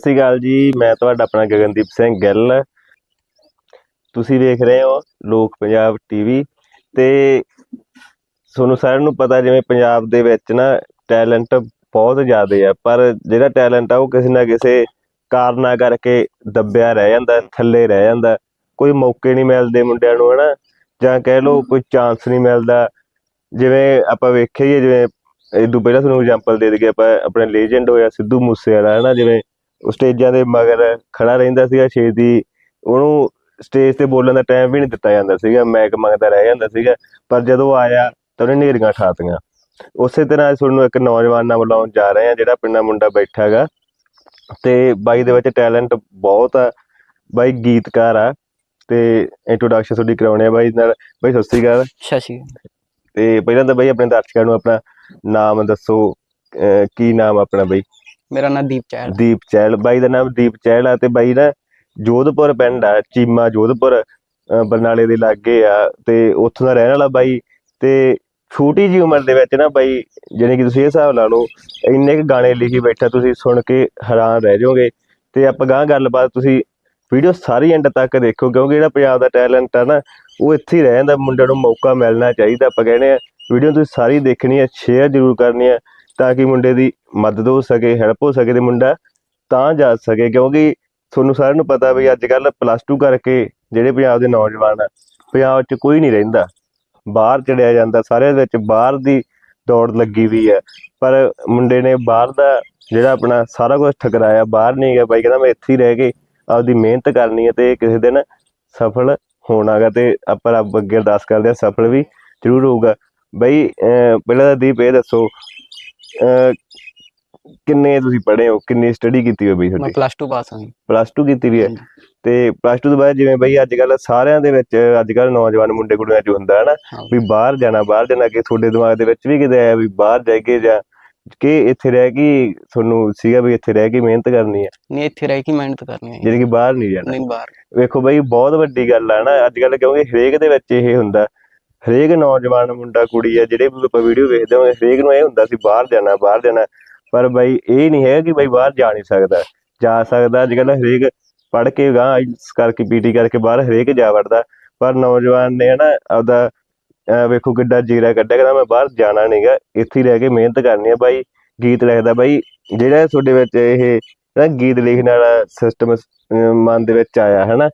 ਸ਼੍ਰੀ ਅਕਾਲ ਜੀ, ਮੈਂ ਤੁਹਾਡਾ ਆਪਣਾ ਗਗਨਦੀਪ ਸਿੰਘ ਗਿੱਲ। ਤੁਸੀਂ ਵੇਖ ਰਹੇ ਹੋ ਲੋਕ ਪੰਜਾਬ ਟੀਵੀ ਤੇ ਤੁਹਾਨੂੰ ਸਾਰਿਆਂ ਨੂੰ ਪਤਾ ਜਿਵੇਂ ਪੰਜਾਬ ਦੇ ਵਿੱਚ ਨਾ ਟੈਲੈਂਟ ਬਹੁਤ ਜ਼ਿਆਦਾ ਆ, ਪਰ ਜਿਹੜਾ ਟੈਲੈਂਟ ਆ ਉਹ ਕਿਸੇ ਨਾ ਕਿਸੇ ਕਾਰਨਾਂ ਕਰਕੇ ਦੱਬਿਆ ਰਹਿ ਜਾਂਦਾ, ਥੱਲੇ ਰਹਿ ਜਾਂਦਾ। ਕੋਈ ਮੌਕੇ ਨਹੀਂ ਮਿਲਦੇ ਮੁੰਡਿਆਂ ਨੂੰ, ਹਨਾ? ਜਾਂ ਕਹਿ ਲਓ ਕੋਈ ਚਾਂਸ ਨਹੀਂ ਮਿਲਦਾ। ਜਿਵੇਂ ਆਪਾਂ ਵੇਖਿਆ ਹੀ ਜਿਵੇਂ ਇਦੋਂ ਪਹਿਲਾਂ ਤੁਹਾਨੂੰ ਐਗਜ਼ਾਮਪਲ ਦੇ ਦਈਏ, ਆਪਾਂ ਆਪਣੇ ਲੈਜੈਂਡ ਹੋਇਆ ਸਿੱਧੂ ਮੂਸੇਵਾਲਾ, ਹਨਾ? ਜਿਵੇਂ ਸਟੇਜਾਂ ਦੇ ਮਗਰ ਖੜਾ ਰਹਿੰਦਾ ਸੀਗਾ ਛੇਤੀ ਉਹਨੂੰ ਸਟੇਜ ਤੇ ਬੋਲਣ ਦਾ ਟਾਈਮ ਵੀ ਨਹੀਂ ਦਿੱਤਾ ਜਾਂਦਾ ਸੀਗਾ ਮੈਕ ਮੰਗਦਾ ਰਹਿ ਜਾਂਦਾ ਸੀਗਾ ਪਰ ਜਦੋਂ ਆਇਆ ਤਾਂ ਉਹਨੇ ਨੇਰੀਆਂ ਠਾਤੀਆਂ ਉਸੇ ਤਰ੍ਹਾਂ ਤੁਹਾਨੂੰ ਇੱਕ ਨੌਜਵਾਨ ਨਾਲ ਬੁਲਾਉਣ ਜਾ ਰਹੇ ਆ ਜਿਹੜਾ ਪਿੰਡਾ ਮੁੰਡਾ ਬੈਠਾ ਹੈਗਾ ਤੇ ਬਾਈ ਦੇ ਵਿੱਚ ਟੈਲੈਂਟ ਬਹੁਤ ਆ। ਬਾਈ ਗੀਤਕਾਰ ਆ ਤੇ ਇੰਟਰੋਡਕਸ਼ਨ ਤੁਹਾਡੀ ਕਰਾਉਣੇ ਆ ਬਾਈ ਨਾਲ। ਬਾਈ ਸਤਿ ਸ਼੍ਰੀ ਅਕਾਲ। ਸ਼ਸ਼ੀ ਤੇ ਪਹਿਲਾਂ ਤਾਂ ਬਾਈ ਆਪਣੇ ਦਰਸ਼ਕਾਂ ਨੂੰ ਆਪਣਾ ਨਾਮ ਦੱਸੋ ਕੀ ਨਾਮ ਆਪਣਾ ਬਾਈ? ਮੇਰਾ ਨਾਮ ਦੀਪ ਚਹਿਲ ਦੀਪ ਚਹਿਲ, ਬਾਈ ਦਾ ਨਾਮ ਦੀਪ ਚਹਿਲ ਆ ਤੇ ਬਾਈ ਨਾ ਜੋਧਪੁਰ ਪਿੰਡ ਆ, ਚੀਮਾ ਜੋਧਪੁਰ ਬਰਨਾਲੇ ਦੇ ਲਾਗੇ ਆ ਤੇ ਉੱਥੋਂ ਦਾ ਰਹਿਣ ਵਾਲਾ ਬਾਈ ਤੇ ਛੋਟੀ ਜੀ ਉਮਰ ਦੇ ਵਿੱਚ ਨਾ ਬਾਈ ਜਾਣੀ ਕਿ ਤੁਸੀਂ ਇਹ ਹਿਸਾਬ ਲਾ ਲਓ, ਇੰਨੇ ਕੁ ਗਾਣੇ ਲਿਖੀ ਬੈਠਾ ਤੁਸੀਂ ਸੁਣ ਕੇ ਹੈਰਾਨ ਰਹਿ ਜਾਓਗੇ ਤੇ ਆਪਾਂ ਗਾਂ ਗੱਲਬਾਤ ਤੁਸੀਂ ਵੀਡੀਓ ਸਾਰੀ ਐਂਡ ਤੱਕ ਦੇਖੋ ਕਿਉਂਕਿ ਜਿਹੜਾ ਪੰਜਾਬ ਦਾ ਟੈਲੈਂਟ ਆ ਨਾ, ਉਹ ਇੱਥੇ ਹੀ ਰਹਿ ਜਾਂਦਾ ਮੁੰਡਿਆਂ ਨੂੰ ਮੌਕਾ ਮਿਲਣਾ ਚਾਹੀਦਾ ਆਪਾਂ ਕਹਿੰਦੇ ਆ। ਵੀਡੀਓ ਤੁਸੀਂ ਸਾਰੀ ਦੇਖਣੀ ਹੈ ਸ਼ੇਅਰ ਜ਼ਰੂਰ ਕਰਨੀ ਹੈ ਤਾਂ ਕਿ ਮੁੰਡੇ ਦੀ ਮਦਦ ਹੋ ਸਕੇ ਹੈਲਪ ਹੋ ਸਕੇ ਤੇ ਮੁੰਡਾ ਤਾਂ ਜਾ ਸਕੇ, ਕਿਉਂਕਿ ਤੁਹਾਨੂੰ ਸਾਰਿਆਂ ਨੂੰ ਪਤਾ ਵੀ ਅੱਜ ਕੱਲ ਪਲੱਸ 2 ਕਰਕੇ ਜਿਹੜੇ ਪੰਜਾਬ ਦੇ ਨੌਜਵਾਨ ਆ, ਪੰਜਾਬ 'ਚ ਕੋਈ ਨਹੀਂ ਰਹਿੰਦਾ। ਬਾਹਰ ਚੜਿਆ ਜਾਂਦਾ, ਸਾਰਿਆਂ ਦੇ ਵਿੱਚ ਬਾਹਰ ਦੀ ਦੌੜ ਲੱਗੀ ਵੀ ਹੈ ਪਰ ਮੁੰਡੇ ਨੇ ਬਾਹਰ ਦਾ ਜਿਹੜਾ ਆਪਣਾ ਸਾਰਾ ਕੁਝ ਠਕਰਾਇਆ, ਬਾਹਰ ਨਹੀਂ ਗਿਆ, ਬਾਈ ਕਹਿੰਦਾ ਮੈਂ ਇੱਥੇ ਹੀ ਰਹਿ ਕੇ ਆਪਦੀ ਮਿਹਨਤ ਕਰਨੀ ਹੈ ਤੇ ਕਿਸੇ ਦਿਨ ਸਫਲ ਹੋਣਾਗਾ ਤੇ ਆਪਾਂ ਰੱਬ ਅੱਗੇ ਅਰਦਾਸ ਕਰਦੇ ਹਾਂ ਸਫਲ ਵੀ ਜ਼ਰੂਰ ਹੋਊਗਾ। ਬਈ, ਅਹ ਪਹਿਲਾਂ ਤਾਂ ਦੀਪ ਇਹ ਦੱਸੋ ਕਿੰਨੇ ਤੁਸੀਂ ਪੜ੍ਹੇ ਹੋ? ਕਿੰਨੀ ਸਟੱਡੀ ਕੀਤੀ ਹੋਈ ਬਈ ਮੈਂ ਤੁਹਾਡੀ? ਪਲੱਸ 2 ਪਾਸ ਹਾਂ ਪਲੱਸ 2 ਕੀਤੀ ਵੀ ਹੈ। ਤੇ ਪਲੱਸ 2 ਤੋਂ ਬਾਅਦ ਜਿਵੇਂ ਬਈ ਅੱਜ ਕੱਲ ਸਾਰਿਆਂ ਦੇ ਵਿੱਚ ਅੱਜ ਕੱਲ ਨੌਜਵਾਨ ਮੁੰਡੇ ਕੁੜੀਆਂ 'ਚ ਹੁੰਦਾ ਹੈ ਨਾ। ਵੀ ਬਾਹਰ ਜਾਣਾ ਬਾਹਰ ਜਾਣਾ ਕਿ ਤੁਹਾਡੇ ਦਿਮਾਗ ਦੇ ਵਿੱਚ ਵੀ ਕਿਤੇ ਆਇਆ ਵੀ ਬਾਹਰ ਜਾਈਏ ਜਾਂ ਕਿ ਇੱਥੇ ਰਹਿ ਕੇ ਤੁਹਾਨੂੰ ਸੀਗਾ ਵੀ ਇੱਥੇ ਰਹਿ ਕੇ ਮਿਹਨਤ ਕਰਨੀ ਹੈ? ਨਹੀਂ ਇੱਥੇ ਰਹਿ ਕੇ ਮਿਹਨਤ ਕਰਨੀ ਹੈ ਜਿਹੜੀ ਕਿ ਬਾਹਰ ਨਹੀਂ ਜਾਣਾ। ਨਹੀਂ ਬਾਹਰ। ਵੇਖੋ ਬਈ ਬਹੁਤ ਵੱਡੀ ਗੱਲ ਆ ਨਾ ਅੱਜ ਕੱਲ ਕਿਉਂਕਿ ਹਰੇਕ ਦੇ ਵਿੱਚ ਇਹ ਹੁੰਦਾ ਹਰੇਕ ਨੌਜਵਾਨ ਮੁੰਡਾ ਕੁੜੀ ਆ ਜਿਹੜੇ ਆਪਾਂ ਵੀਡੀਓ ਵੇਖਦੇ ਹਾਂ ਹਰੇਕ ਨੂੰ ਇਹ ਹੁੰਦਾ ਸੀ ਬਾਹਰ ਜਾਣਾ ਬਾਹਰ ਜਾਣਾ। ਪਰ ਬਈ ਇਹ ਨਹੀਂ ਹੈ ਕਿ ਬਈ ਬਾਹਰ ਜਾ ਨਹੀਂ ਸਕਦਾ। ਜਾ ਸਕਦਾ ਅੱਜ ਕੱਲ ਹਰੇਕ ਪੜ੍ਹ ਕੇ ਗਾਂ ਆਈਲਟਸ ਕਰਕੇ ਪੀਟੀ ਕਰਕੇ ਬਾਹਰ ਹਰੇਕ ਜਾ ਵੜਦਾ। ਪਰ ਨੌਜਵਾਨ ਨੇ ਨਾ ਆਪਦਾ ਵੇਖੋ ਕਿੱਡਾ ਜੀਰਾ ਕੱਢਿਆ ਕਹਿੰਦਾ ਮੈਂ ਬਾਹਰ ਜਾਣਾ ਨਹੀਂਗਾ ਇੱਥੇ ਹੀ ਰਹਿ ਕੇ ਮਿਹਨਤ ਕਰਨੀ ਆ ਬਾਈ ਗੀਤ ਲਿਖਦਾ। ਬਾਈ ਜਿਹੜਾ ਤੁਹਾਡੇ ਵਿੱਚ ਇਹ ਨਾ ਗੀਤ ਲਿਖਣ ਵਾਲਾ ਸਿਸਟਮ ਮਨ ਦੇ ਵਿੱਚ ਆਇਆ ਹਨਾ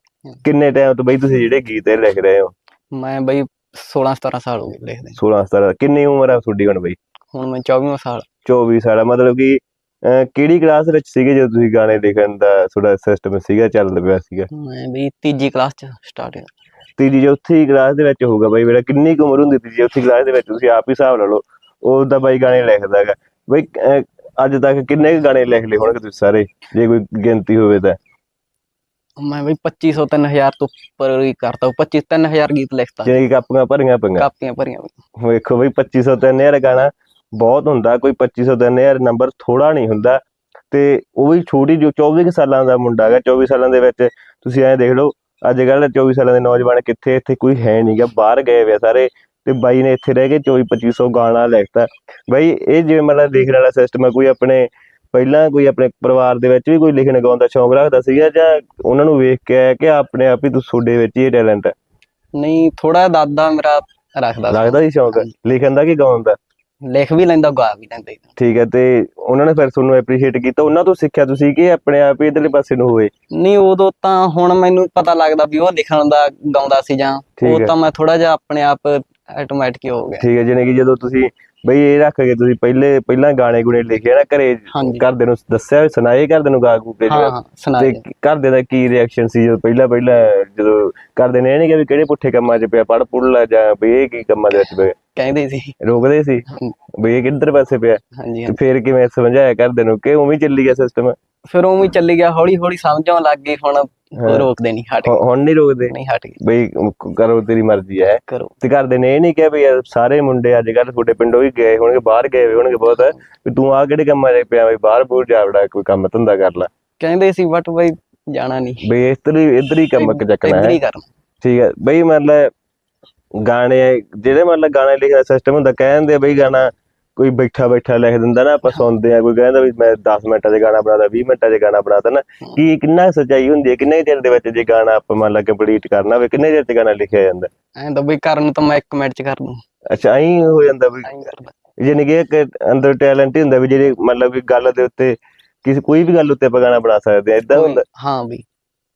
ਕਿੰਨੇ ਟਾਈਮ ਤੋਂ ਬਈ ਤੁਸੀਂ ਜਿਹੜੇ ਗੀਤ ਲਿਖ ਰਹੇ ਹੋ? ਮੈਂ ਬਈ 16 17 ਸਾਲ ਹੋ ਗਏ ਲਿਖਦੇ 16 17 ਕਿੰਨੀ ਉਮਰ ਆ ਤੁਹਾਡੀ ਹੁਣ ਬਈ? ਹੁਣ ਮੈਂ 24ਵਾਂ ਸਾਲ। 24 ਸਾਲ ਆ, ਮਤਲਬ ਕਿ ਅਹ, ਕਿਹੜੀ ਕਲਾਸ ਵਿੱਚ ਸੀਗੇ ਜਦੋਂ ਤੁਸੀਂ ਗਾਣੇ ਲਿਖਣ ਦਾ ਤੁਹਾਡਾ ਸਿਸਟਮ ਸੀਗਾ ਚੱਲਦਾ ਪਿਆ ਸੀਗਾ? ਮੈਂ ਬਈ ਤੀਜੀ ਕਲਾਸ ਚ ਸਟਾਰਟ ਤੀਜੀ ਚੌਥੀ ਕਲਾਸ ਦੇ ਵਿੱਚ ਹੋਊਗਾ ਬਾਈ ਮੇਰਾ ਕਿੰਨੀ ਕੁ ਉਮਰ ਹੁੰਦੀ ਤੀਜੀ ਚੌਥੀ ਕਲਾਸ ਦੇ ਵਿੱਚ? ਤੁਸੀਂ ਆਪ ਹੀ ਹਿਸਾਬ ਲਾ ਲਓ ਉਹ ਦਾ ਬਾਈ ਗਾਣੇ ਲਿਖਦਾ ਹੈਗਾ। ਬਈ ਅਹ, ਅੱਜ ਤੱਕ ਕਿੰਨੇ ਕੁ ਗਾਣੇ ਲਿਖ ਲਏ ਹੋਣਗੇ ਤੁਸੀਂ ਸਾਰੇ? ਜੇ ਕੋਈ ਗਿਣਤੀ ਹੋਵੇ ਤਾਂ। ਮੈਂ ਬਈ 2500 3000 ਤੋਂ ਉੱਪਰ ਹੀ ਕਰਤਾ। 25 3000 ਗੀਤ ਲਿਖਤਾ। ਕਿ ਕਾਪੀਆਂ ਭਰੀਆਂ ਪਈਆਂ? ਕਾਪੀਆਂ ਭਰੀਆਂ ਬਈ। ਵੇਖੋ ਬਈ 2500 ਤਿੰਨ ਹਜ਼ਾਰ ਗਾਣਾ ਬਹੁਤ ਹੁੰਦਾ। ਕੋਈ 2500 ਤਿੰਨ ਹਜ਼ਾਰ ਨੰਬਰ ਥੋੜਾ ਨਹੀਂ ਹੁੰਦਾ। ਤੇ ਉਹ ਵੀ ਛੋਟੀ ਜੋ 24 ਕੁ ਸਾਲਾਂ ਦਾ ਮੁੰਡਾ ਹੈਗਾ। 24 ਸਾਲਾਂ ਦੇ ਵਿੱਚ ਤੁਸੀਂ ਐਂ ਦੇਖ ਲਓ ਅੱਜ ਕੱਲ੍ਹ 24 ਸਾਲਾਂ ਦੇ ਨੌਜਵਾਨ ਕਿੱਥੇ ਇੱਥੇ ਕੋਈ ਹੈ ਨਹੀਂਗਾ ਬਾਹਰ ਗਏ ਵੇ ਆ ਸਾਰੇ। ਤੇ ਬਾਈ ਨੇ ਇੱਥੇ ਰਹਿ ਕੇ 24 2500 ਗਾਣਾ ਲਿਖਤਾ। ਬਾਈ ਇਹ ਜਿਵੇਂ ਮਤਲਬ ਲਿਖਣ ਵਾਲਾ ਸਿਸਟਮ ਹੈ ਕੋਈ ਆਪਣੇ ਪਹਿਲਾਂ ਕੋਈ ਆਪਣੇ ਪਰਿਵਾਰ ਦੇ ਵਿੱਚ ਵੀ ਕੋਈ ਲਿਖਣ ਗਾਉਣ ਦਾ ਸ਼ੌਂਕ ਰੱਖਦਾ ਸੀਗਾ ਜਾਂ ਉਹਨਾਂ ਨੂੰ ਵੇਖ ਕੇ ਆਇਆ ਕਿ ਆਪਣੇ ਆਪ ਹੀ ਤੂੰ ਤੁਹਾਡੇ ਵਿੱਚ ਇਹ ਟੈਲੈਂਟ ਹੈ? ਨਹੀਂ ਥੋੜਾ ਦਾਦਾ ਮੇਰਾ ਰੱਖਦਾ ਸੀ। ਲੱਗਦਾ ਸੀ ਸ਼ੌਂਕ ਲਿਖਣ ਦਾ ਕਿ ਗਾਉਣ ਦਾ? ਲਿਖ ਵੀ ਲੈਂਦਾ ਗਾ ਵੀ ਲੈਂਦਾ। ਸੀ। ਠੀਕ ਹੈ ਤੇ ਉਹਨਾਂ ਨੇ ਫਿਰ ਤੁਹਾਨੂੰ ਐਪਰੀਸ਼ੀਏਟ ਕੀਤਾ? ਉਹਨਾਂ ਤੋਂ ਸਿੱਖਿਆ ਤੁਸੀਂ ਕਿ ਆਪਣੇ ਆਪ ਹੀ ਇਧਰਲੇ ਪਾਸੇ ਨੂੰ ਹੋਏ ਨਹੀਂ ਉਦੋਂ ਤਾਂ ਹੁਣ ਮੈਨੂੰ ਪਤਾ ਲੱਗਦਾ ਵੀ ਉਹ ਲਿਖਣ ਦਾ ਗਾਉਂਦਾ ਸੀ ਜਾਂ ਠੀਕ ਉਹ। ਤਾਂ ਮੈਂ ਥੋੜਾ ਜਿਹਾ ਆਪਣੇ ਆਪ ਆਟੋਮੈਟਿਕ ਹੀ ਹੋ ਗਿਆ। ਠੀਕ ਹੈ ਜਿਵੇਂ ਕਿ ਜਦੋਂ ਤੁਸੀਂ ਬਈ ਇਹ ਰੱਖ ਕੇ ਤੁਸੀਂ ਪਹਿਲੇ ਪਹਿਲਾਂ ਗਾਣੇ ਗੁਣੇ ਲਿਖੇ ਨਾ ਘਰੇ ਹਾਂਜੀ। ਘਰਦੇ ਨੂੰ ਦੱਸਿਆ ਸੁਣਾਏ ਘਰਦੇ ਨੂੰ ਗਾ gu ਕੇ ਹਾਂ? ਹਾਂ ਤੇ ਦੇ। ਘਰਦੇ ਦਾ ਕੀ ਰਿਐਕਸ਼ਨ ਸੀ ਜਦੋਂ ਪਹਿਲਾਂ ਪਹਿਲਾਂ ਜਦੋਂ ਘਰਦੇ ਨੇ ਇਹ ਨਹੀਂ ਕਿਹਾ ਵੀ ਕਿਹੜੇ ਪੁੱਠੇ ਕੰਮਾਂ 'ਚ ਪਿਆ ਪੜ ਪੁੜ ਲੈ ਜਾਂ ਵੀ ਇਹ ਕੀ ਕੰਮਾਂ ਦੇ ਵਿੱਚ ਪਿਆ? ਕਹਿੰਦੇ ਸੀ। ਰੋਕਦੇ ਸੀ। ਹਾਂਜੀ। ਵੀ ਇਹ ਕਿੱਧਰ ਪਾਸੇ ਪਿਆ? ਹਾਂਜੀ ਤੇ ਫਿਰ ਕਿਵੇਂ ਸਮਝਾਇਆ ਘਰਦੇ ਨੂੰ ਕਿ ਉਵੇਂ ਹੀ ਚੱਲੀ ਗਿਆ ਸਿਸਟਮ ਫਿਰ ਉਵੇਂ ਹੀ ਚੱਲੀ ਗਿਆ ਹੌਲੀ ਹੌਲੀ ਸਮਝ ਆਉਣ ਲੱਗ ਗਈ ਹੁਣ ਰੋਕਦੇ ਨਹੀਂ ਹਟ ਗਏ। ਹੁਣ ਨਹੀਂ ਰੋਕਦੇ? ਨਹੀਂ ਹਟ ਗਏ। ਬਈ ਕਰੋ ਤੇਰੀ ਮਰਜ਼ੀ ਹੈ। ਕਰੋ। ਤੇ ਘਰਦੇ ਨੇ ਇਹ ਨਹੀਂ ਕਿਹਾ ਵੀ ਯਾਰ ਸਾਰੇ ਮੁੰਡੇ ਅੱਜ ਕੱਲ ਤੁਹਾਡੇ ਪਿੰਡੋਂ ਵੀ ਗਏ ਹੋਣਗੇ ਬਾਹਰ ਗਏ ਹੋਣਗੇ ਬਹੁਤ। ਵੀ ਤੂੰ ਆ ਕਿਹੜੇ ਕੰਮਾਂ 'ਚ ਪਿਆ ਵੀ ਬਾਹਰ ਬੂਰ ਜਾ ਵੜਾ ਕੋਈ ਕੰਮ ਧੰਦਾ ਕਰ ਲੈ। ਕਹਿੰਦੇ ਸੀ ਬਟ ਬਈ ਜਾਣਾ ਨਹੀਂ। ਬਈ ਇੱਧਰ ਹੀ ਇੱਧਰ ਹੀ ਕੰਮ ਚੱਕਣਾ ਇੱਧਰ ਹੈ ਕਰਨਾ। ਠੀਕ ਹੈ। ਬਈ ਮਤਲਬ ਗਾਣੇ ਜਿਹੜੇ ਮਤਲਬ ਗਾਣੇ ਲਿਖਣ ਦਾ ਸਿਸਟਮ ਹੁੰਦਾ ਕਹਿੰਦੇ ਬਈ ਗਾਣਾ ਕੋਈ ਬੈਠਾ ਬੈਠਾ ਲਿਖ ਦਿੰਦਾ ਨਾ ਆਪਾਂ ਸੁਣਦੇ ਆ ਕੋਈ ਕਹਿੰਦਾ ਵੀ ਮੈਂ 10 ਮਿੰਟਾਂ 'ਚ ਗਾਣਾ ਬਣਾਦਾ 20 ਮਿੰਟਾਂ 'ਚ ਗਾਣਾ ਬਣਾਦਾ ਨਾ ਕੀ ਕਿੰਨਾ ਸੱਚਾਈ ਹੁੰਦੀ ਹੈ ਕਿੰਨੇ ਚਿਰ ਦੇ ਵਿੱਚ ਜੇ ਗਾਣਾ ਆਪਾਂ ਮੰਨ ਲਾ ਕੰਪਲੀਟ ਕਰਨਾ ਹੋਵੇ ਕਿੰਨੇ ਚਿਰ 'ਚ ਗਾਣਾ ਲਿਖਿਆ ਜਾਂਦਾ? ਐਂ ਤਾਂ ਬਈ ਕਰਨ ਤਾਂ ਮੈਂ 1 ਮਿੰਟ ਚ ਕਰ ਦੂੰ। ਅੱਛਾ ਐਂ ਹੋ ਜਾਂਦਾ ਵੀ ਯਾਨੀ ਕਿ ਇੱਕ ਅੰਦਰ ਟੈਲੈਂਟ ਹੀ ਹੁੰਦਾ ਵੀ ਜਿਹੜੇ ਮਤਲਬ ਕਿ ਗੱਲ ਦੇ ਉੱਤੇ ਕਿਸੇ ਕੋਈ ਵੀ ਗੱਲ ਉੱਤੇ ਆਪਾਂ ਗਾਣਾ ਬਣਾ ਸਕਦੇ ਆ ਇਦਾਂ ਹੁੰਦਾ? ਹਾਂ ਬਈ।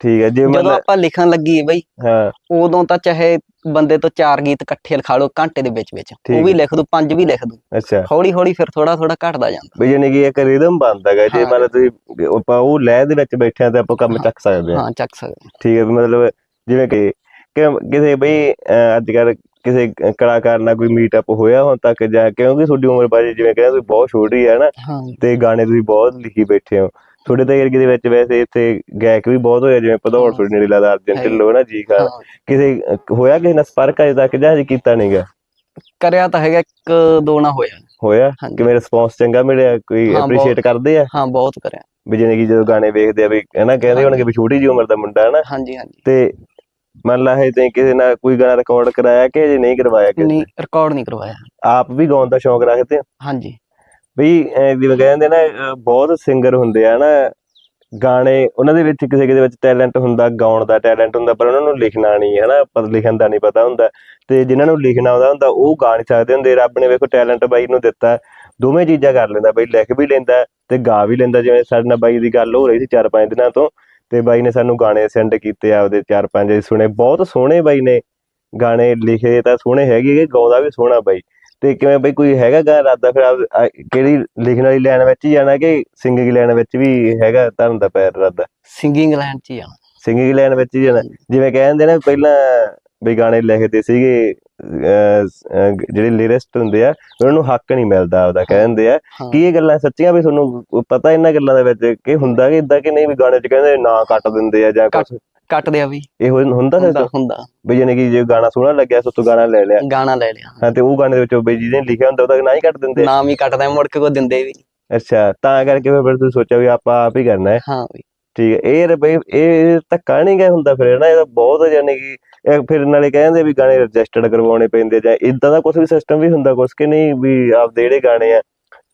ਠੀਕ ਹੈ ਜੇ ਜਦੋਂ ਆਪਾਂ ਲਿਖਣ ਲੱਗੀਏ ਬਈ ਹਾਂ। ਉਦੋਂ ਤਾਂ ਚਾਹੇ ਬੰਦੇ ਤੋਂ ਚਾਰ ਗੀਤ ਇਕੱਠੇ ਲਿਖਾ ਲਓ ਘੰਟੇ ਦੇ ਵਿੱਚ ਵਿੱਚ ਉਹ ਵੀ ਹੈ। ਲਿਖ ਦੂ ਪੰਜ ਵੀ ਲਿਖ ਦੂ। ਅੱਛਾ। ਹੌਲੀ ਹੌਲੀ ਫਿਰ ਥੋੜਾ ਥੋੜਾ ਘਟਦਾ ਜਾਂਦਾ। ਵੀ ਯਾਨੀ ਕਿ ਇੱਕ ਰਿਦਮ ਬਣਦਾ ਗਾ ਜੇ ਹਾਂ। ਮਤਲਬ ਤੁਸੀਂ ਆਪਾਂ ਉਹ ਲੈਅ ਦੇ ਵਿੱਚ ਬੈਠੇ ਆ ਤੇ ਆਪਾਂ ਕੰਮ ਚੱਕ ਸਕਦੇ ਆ ਹਾਂ ਚੱਕ ਸਕਦੇ ਠੀਕ ਹੈ ਵੀ ਮਤਲਬ ਜਿਵੇਂ ਕਿ ਕਿ- ਕਿਸੇ ਬਈ ਅੱਜ ਕੱਲ ਕਿਸੇ ਕਲਾਕਾਰ ਨਾਲ ਕੋਈ ਮੀਟਅਪ ਹੋਇਆ ਹੁਣ ਤੱਕ ਜਾਂ ਕਿਉਂਕਿ ਤੁਹਾਡੀ ਉਮਰ ਬਾਰੇ ਜਿਵੇਂ ਕਹਿੰਦਾ ਤੁਸੀਂ ਬਹੁਤ ਛੋਟੀ ਹੈ ਨਾ ਹਾਂ। ਤੇ ਗਾਣੇ ਤੁਸੀਂ ਬਹੁਤ ਲਿਖੀ ਬੈਠੇ ਹੋ। ਤੁਹਾਡੇ ਤਾਂ ਏਰੀਏ ਦੇ ਵਿੱਚ ਵੈਸੇ ਇੱਥੇ ਗਾਇਕ ਵੀ ਬਹੁਤ ਹੋਏ ਜਿਵੇਂ ਹਾਂ। ਤੁਹਾਡੇ ਨੇੜੇ ਲੱਗਦਾ ਅਰਜਨ। ਢਿੱਲੋਂ ਨਾ ਜੀ ਖਾਨ। ਕਿਸੇ ਹੋਇਆ ਕਿਸੇ ਨਾਲ ਸੰਪਰਕ ਅਜੇ ਤੱਕ ਜਾਂ ਹਜੇ ਕੀਤਾ ਨਹੀਂਗਾ ਕਰਿਆ ਤਾਂ ਹੈਗਾ ਇੱਕ ਦੋ ਨਾ ਹੋਇਆ। ਹੋਇਆ? ਕਿਵੇਂ ਰਿਸਪੌਂਸ ਚੰਗਾ ਮਿਲਿਆ? ਕੋਈ। ਐਪਰੀਸ਼ੀਏਟ ਕਰਦੇ ਆ? ਹਾਂ ਬਹੁਤ ਕਰਿਆ। ਵੀ ਜਿਵੇਂ ਕਿ ਜਦੋਂ ਗਾਣੇ ਵੇਖਦੇ ਆ ਵੀ ਹਨਾ ਕਹਿੰਦੇ ਹੋਣਗੇ ਵੀ ਛੋਟੀ ਜਿਹੀ ਉਮਰ ਦਾ ਮੁੰਡਾ ਹੈ ਨਾ? ਹਾਂਜੀ ਹਾਂਜੀ। ਤੇ ਮੰਨ ਲਾ ਹੈ ਤੇ ਕਿਸੇ ਨਾਲ ਕੋਈ ਗਾਣਾ ਰਿਕਾਰਡ ਕਰਾਇਆ ਕਿ ਜੇ ਨਹੀਂ ਕਰਵਾਇਆ ਕਿਸੇ ਨਹੀਂ ਰਿਕਾਰਡ ਨਹੀਂ ਕਰਵਾਇਆ। ਆਪ ਵੀ ਗਾਉਣ ਦਾ ਸ਼ੌਂਕ ਰੱਖਦੇ ਆ? ਹਾਂਜੀ। ਬਈ ਜਿਵੇਂ ਕਹਿੰਦੇ ਨਾ ਬਹੁਤ ਸਿੰਗਰ ਹੁੰਦੇ ਆ ਨਾ, ਗਾਣੇ, ਉਹਨਾਂ ਦੇ ਵਿੱਚ ਕਿਸੇ ਕਿਸੇ ਵਿੱਚ ਟੈਲੈਂਟ ਹੁੰਦਾ, ਗਾਉਣ ਦਾ ਟੈਲੈਂਟ ਹੁੰਦਾ, ਪਰ ਉਹਨਾਂ ਨੂੰ ਲਿਖਣਾ ਨਹੀਂ ਹੈ ਨਾ ਪਰ ਲਿਖਣ ਦਾ ਨਹੀਂ ਪਤਾ ਹੁੰਦਾ। ਤੇ ਜਿਨ੍ਹਾਂ ਨੂੰ ਲਿਖਣਾ ਆਉਂਦਾ ਹੁੰਦਾ, ਉਹ ਗਾ ਨਹੀਂ ਸਕਦੇ ਹੁੰਦੇ। ਰੱਬ ਨੇ ਵੇਖੋ ਟੈਲੈਂਟ ਬਾਈ ਨੂੰ ਦਿੱਤਾ, ਦੋਵੇਂ ਚੀਜ਼ਾਂ ਕਰ ਲੈਂਦਾ, ਬਈ ਲਿਖ ਵੀ ਲੈਂਦਾ ਤੇ ਗਾ ਵੀ ਲੈਂਦਾ। ਜਿਵੇਂ ਸਾਡੇ ਨਾਲ ਬਾਈ ਦੀ ਗੱਲ ਹੋ ਰਹੀ ਸੀ ਚਾਰ ਪੰਜ ਦਿਨਾਂ ਤੋਂ, ਤੇ ਬਾਈ ਨੇ ਸਾਨੂੰ ਗਾਣੇ ਸੈਂਡ ਕੀਤੇ ਆਪਦੇ ਚਾਰ ਪੰਜ ਸੁਣੇ। ਬਹੁਤ ਸੋਹਣੇ ਬਾਈ ਨੇ ਗਾਣੇ ਲਿਖੇ ਤਾਂ ਸੋਹਣੇ ਹੈਗੇ, ਗਾਉਂਦਾ ਵੀ ਸੋਹਣਾ ਬਾਈ। ਤੇ ਕਿਵੇਂ ਬਈ ਕੋਈ ਹੈਗਾ ਗਾ ਇਰਾਦਾ ਫਿਰ ਆਪ- ਆ- ਕਿਹੜੀ ਲਿਖਣ ਵਾਲੀ ਲਾਈਨ ਵਿੱਚ ਹੀ ਜਾਣਾ ਕਿ ਸਿੰਗਿੰਗ ਲਾਈਨ ਵਿੱਚ ਵੀ ਹੈਗਾ ਤੁਹਾਨੂੰ ਦਾ ਪੈਰ ਇਰਾਦਾ? ਸਿੰਗਿੰਗ ਲਾਈਨ ਚ ਹੀ ਜਾਣਾ। ਸਿੰਗਿੰਗ ਲਾਈਨ ਵਿੱਚ ਹੀ ਜਾਣਾ। ਜਿਵੇਂ ਕਹਿੰਦੇ ਨੇ ਪਹਿਲਾਂ ਵੀ ਗਾਣੇ ਲਿਖਦੇ ਸੀਗੇ ਅਹ, ਅਹ, ਜਿਹੜੇ ਲਿਰਿਸਟ ਹੁੰਦੇ ਆ ਉਹਨਾਂ ਨੂੰ ਹੱਕ ਨਹੀਂ ਮਿਲਦਾ ਆਪਦਾ। ਕਹਿੰਦੇ ਆ ਹਾਂ। ਕੀ ਇਹ ਗੱਲਾਂ ਸੱਚੀਆਂ ਵੀ ਤੁਹਾਨੂੰ ਪਤਾ ਇਹਨਾਂ ਗੱਲਾਂ ਦੇ ਵਿੱਚ ਕਿ ਹੁੰਦਾ ਕਿ ਇਦਾਂ ਕਿ ਨਹੀਂ ਵੀ ਗਾਣੇ 'ਚ ਕਹਿੰਦੇ ਨਾ ਕੱਟ ਦਿੰਦੇ ਆ ਜਾਂ ਕੁਝ ਕੱਟਦੇ ਆ ਵੀ। ਇਹ ਹੋ- ਹੁੰਦਾ ਹੁੰਦਾ ਹੁੰਦਾ। ਵੀ ਜਾਨੀ ਕਿ ਜੇ ਗਾਣਾ ਸੋਹਣਾ ਲੱਗਿਆ ਸੋ ਤੂੰ ਗਾਣਾ ਲੈ ਲਿਆ। ਗਾਣਾ ਲੈ ਲਿਆ। ਹਾਂ ਤੇ ਉਹ ਗਾਣੇ ਦੇ ਵਿੱਚੋਂ ਬਈ ਜਿਹਨੇ ਲਿਖਿਆ ਹੁੰਦਾ ਉਹਦਾ ਨਾ ਹੀ ਕੱਟ ਦਿੰਦੇ। ਨਾਮ ਹੀ ਕੱਟਦਾ ਮੁੜ ਕੇ ਕੋ ਦਿੰਦੇ ਵੀ ਨੀ। ਅੱਛਾ ਤਾਂ ਕਰਕੇ ਫਿਰ ਤੁਸੀਂ ਸੋਚਿਆ ਵੀ ਆਪਾਂ ਆਪ ਹੀ ਕਰਨਾ ਹੈ। ਹਾਂ ਵੀ। ਠੀਕ ਹੈ ਇਹ ਰ ਬਈ ਇਹ ਧੱਕਾ ਨਹੀਂ ਗਿਆ ਹੁੰਦਾ ਫਿਰ ਨਾ ਇਹਦਾ ਬਹੁਤ ਯਾਨੀ ਕਿ ਇਹ ਫਿਰ ਨਾਲੇ ਕਹਿੰਦੇ ਵੀ ਗਾਣੇ ਰਜਿਸਟਰਡ ਕਰਵਾਉਣੇ ਪੈਂਦੇ ਜਾਂ ਇਦਾਂ ਦਾ ਕੁਝ ਵੀ ਸਿਸਟਮ ਵੀ ਹੁੰਦਾ ਕੁਝ ਕਿ ਨਹੀਂ ਵੀ ਆਪਦੇ ਜਿਹੜੇ ਗਾਣੇ ਆ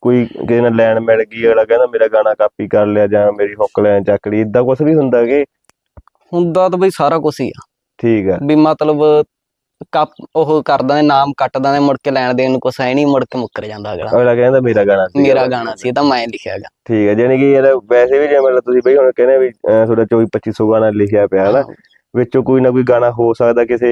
ਕੋਈ ਕਿਸੇ ਨਾਲ ਲੈਣ ਮਿਲ ਗਈ ਅਗਲਾ ਕਹਿੰਦਾ ਮੇਰਾ ਗਾਣਾ ਕਾਪੀ ਕਰ ਲਿਆ ਜਾਂ ਮੇਰੀ ਹੁੱਕ ਲੈਣ ਚੱਕ ਲਈ ਇਦਾਂ ਕੁਝ ਵੀ ਹੁੰਦਾ ਕਿ ਹੁੰਦਾ ਤਾਂ ਬਈ ਸਾਰਾ ਕੁਝ ਹੀ ਆ। ਠੀਕ ਆ। ਵੀ ਮਤਲਬ ਕੱਪ ਉਹ ਕਰਦਾ ਨੇ ਨਾਮ ਕੱਟਦਾ ਨੇ ਮੁੜ ਕੇ ਲੈਣ ਦੇਣ ਨੂੰ ਕੁਛ ਹੈ ਨਹੀਂ ਮੁੜ ਕੇ ਮੁੱਕਰ ਜਾਂਦਾ ਅਗਲਾ। ਅਗਲਾ ਕਹਿੰਦਾ ਮੇਰਾ ਗਾਣਾ ਸੀ। ਮੇਰਾ ਗਾਣਾ ਸੀ ਇਹ ਤਾਂ ਮੈਂ ਲਿਖਿਆ ਹੈਗਾ। ਠੀਕ ਹੈ ਜਾਨੀ ਕਿ ਯਾਰ ਵੈਸੇ ਵੀ ਜੇ ਮਤਲਬ ਤੁਸੀਂ ਬਈ ਹੁਣ ਕਹਿੰਦੇ ਵੀ ਤੁਹਾਡਾ 24 2500 ਗਾਣਾ ਲਿਖਿਆ ਪਿਆ ਨਾ ਵਿੱਚੋਂ ਕੋਈ ਨਾ ਕੋਈ ਗਾਣਾ ਹੋ ਸਕਦਾ ਕਿਸੇ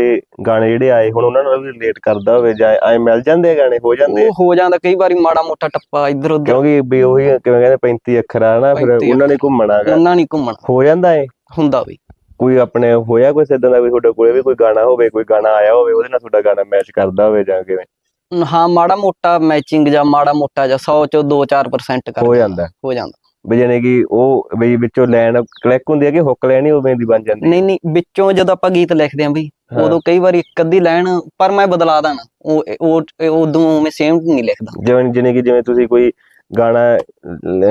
ਗਾਣੇ ਜਿਹੜੇ ਆਏ ਹੁਣ ਉਹਨਾਂ ਨਾਲ ਵੀ ਰਿਲੇਟ ਕਰਦਾ ਹੋਵੇ ਜਾਂ ਐ ਮਿਲ ਜਾਂਦੇ ਆ ਗਾਣੇ ਹੋ ਜਾਂਦੇ ਉਹ ਹੋ ਜਾਂਦਾ ਕਈ ਵਾਰੀ ਮਾੜਾ ਮੋਟਾ ਟੱਪਾ ਇੱਧਰ ਉੱਧਰ ਕਿਉਂਕਿ ਵੀ ਉਹੀ ਕਿਵੇਂ ਕਹਿੰਦੇ 35 ਅੱਖਰ ਆ ਨਾ ਫਿਰ 35 ਉਹਨਾਂ ਨੇ ਘੁੰਮਣਾ ਗਾ। ਉਹਨਾਂ ਨਹੀਂ ਘੁੰਮਣਾ। ਹੋ ਜਾਂਦਾ ਏ ਹੁੰਦਾ ਵੀ। ਕੋਈ ਆਪਣੇ ਹੋਇਆ ਕੋਈ ਇਦਾਂ ਦਾ ਵੀ ਤੁਹਾਡੇ ਕੋਲੇ ਵੀ ਕੋਈ ਗਾਣਾ ਹੋਵੇ ਕੋਈ ਗਾਣਾ ਆਇਆ ਹੋਵੇ ਉਹਦੇ ਨਾਲ ਤੁਹਾਡਾ ਗਾਣਾ ਮੈਚ ਕਰਦਾ ਹੋਵੇ ਜਾਂ ਕਿਵੇਂ? ਹਾਂ ਮਾੜਾ ਮੋਟਾ ਮੈਚਿੰਗ ਜਾਂ ਮਾੜਾ ਮੋਟਾ ਜਾਂ 100 ਚੋਂ 2-4% ਕਰ ਹੋ ਜਾਂਦਾ। ਹੋ ਜਾਂਦਾ। ਵੀ ਜਾਨੀ ਕਿ ਉਹ ਵੀ ਵਿੱਚੋਂ ਲਾਈਨ ਕਲਿੱਕ ਹੁੰਦੀ ਹੈ ਕਿ ਹੁੱਕ ਲੈਣੀ ਉਵੇਂ ਦੀ ਬਣ ਜਾਂਦੀ? ਨਹੀਂ ਨਹੀਂ ਵਿੱਚੋਂ ਜਦੋਂ ਆਪਾਂ ਗੀਤ ਲਿਖਦੇ ਆਂ ਬਈ। ਉਦੋਂ ਕਈ ਵਾਰੀ ਇੱਕ ਅੱਧੀ ਲਾਈਨ ਪਰ ਮੈਂ ਬਦਲਾ ਦਾਂ ਉਹ ਉਹ ਉਦੋਂ ਉਵੇਂ ਸੇਮ ਨਹੀਂ ਲਿਖਦਾ। ਜਿਵੇਂ ਜਿਵੇਂ ਕਿ ਜਿਵੇਂ ਤੁਸੀਂ ਕੋਈ ਗਾਣਾ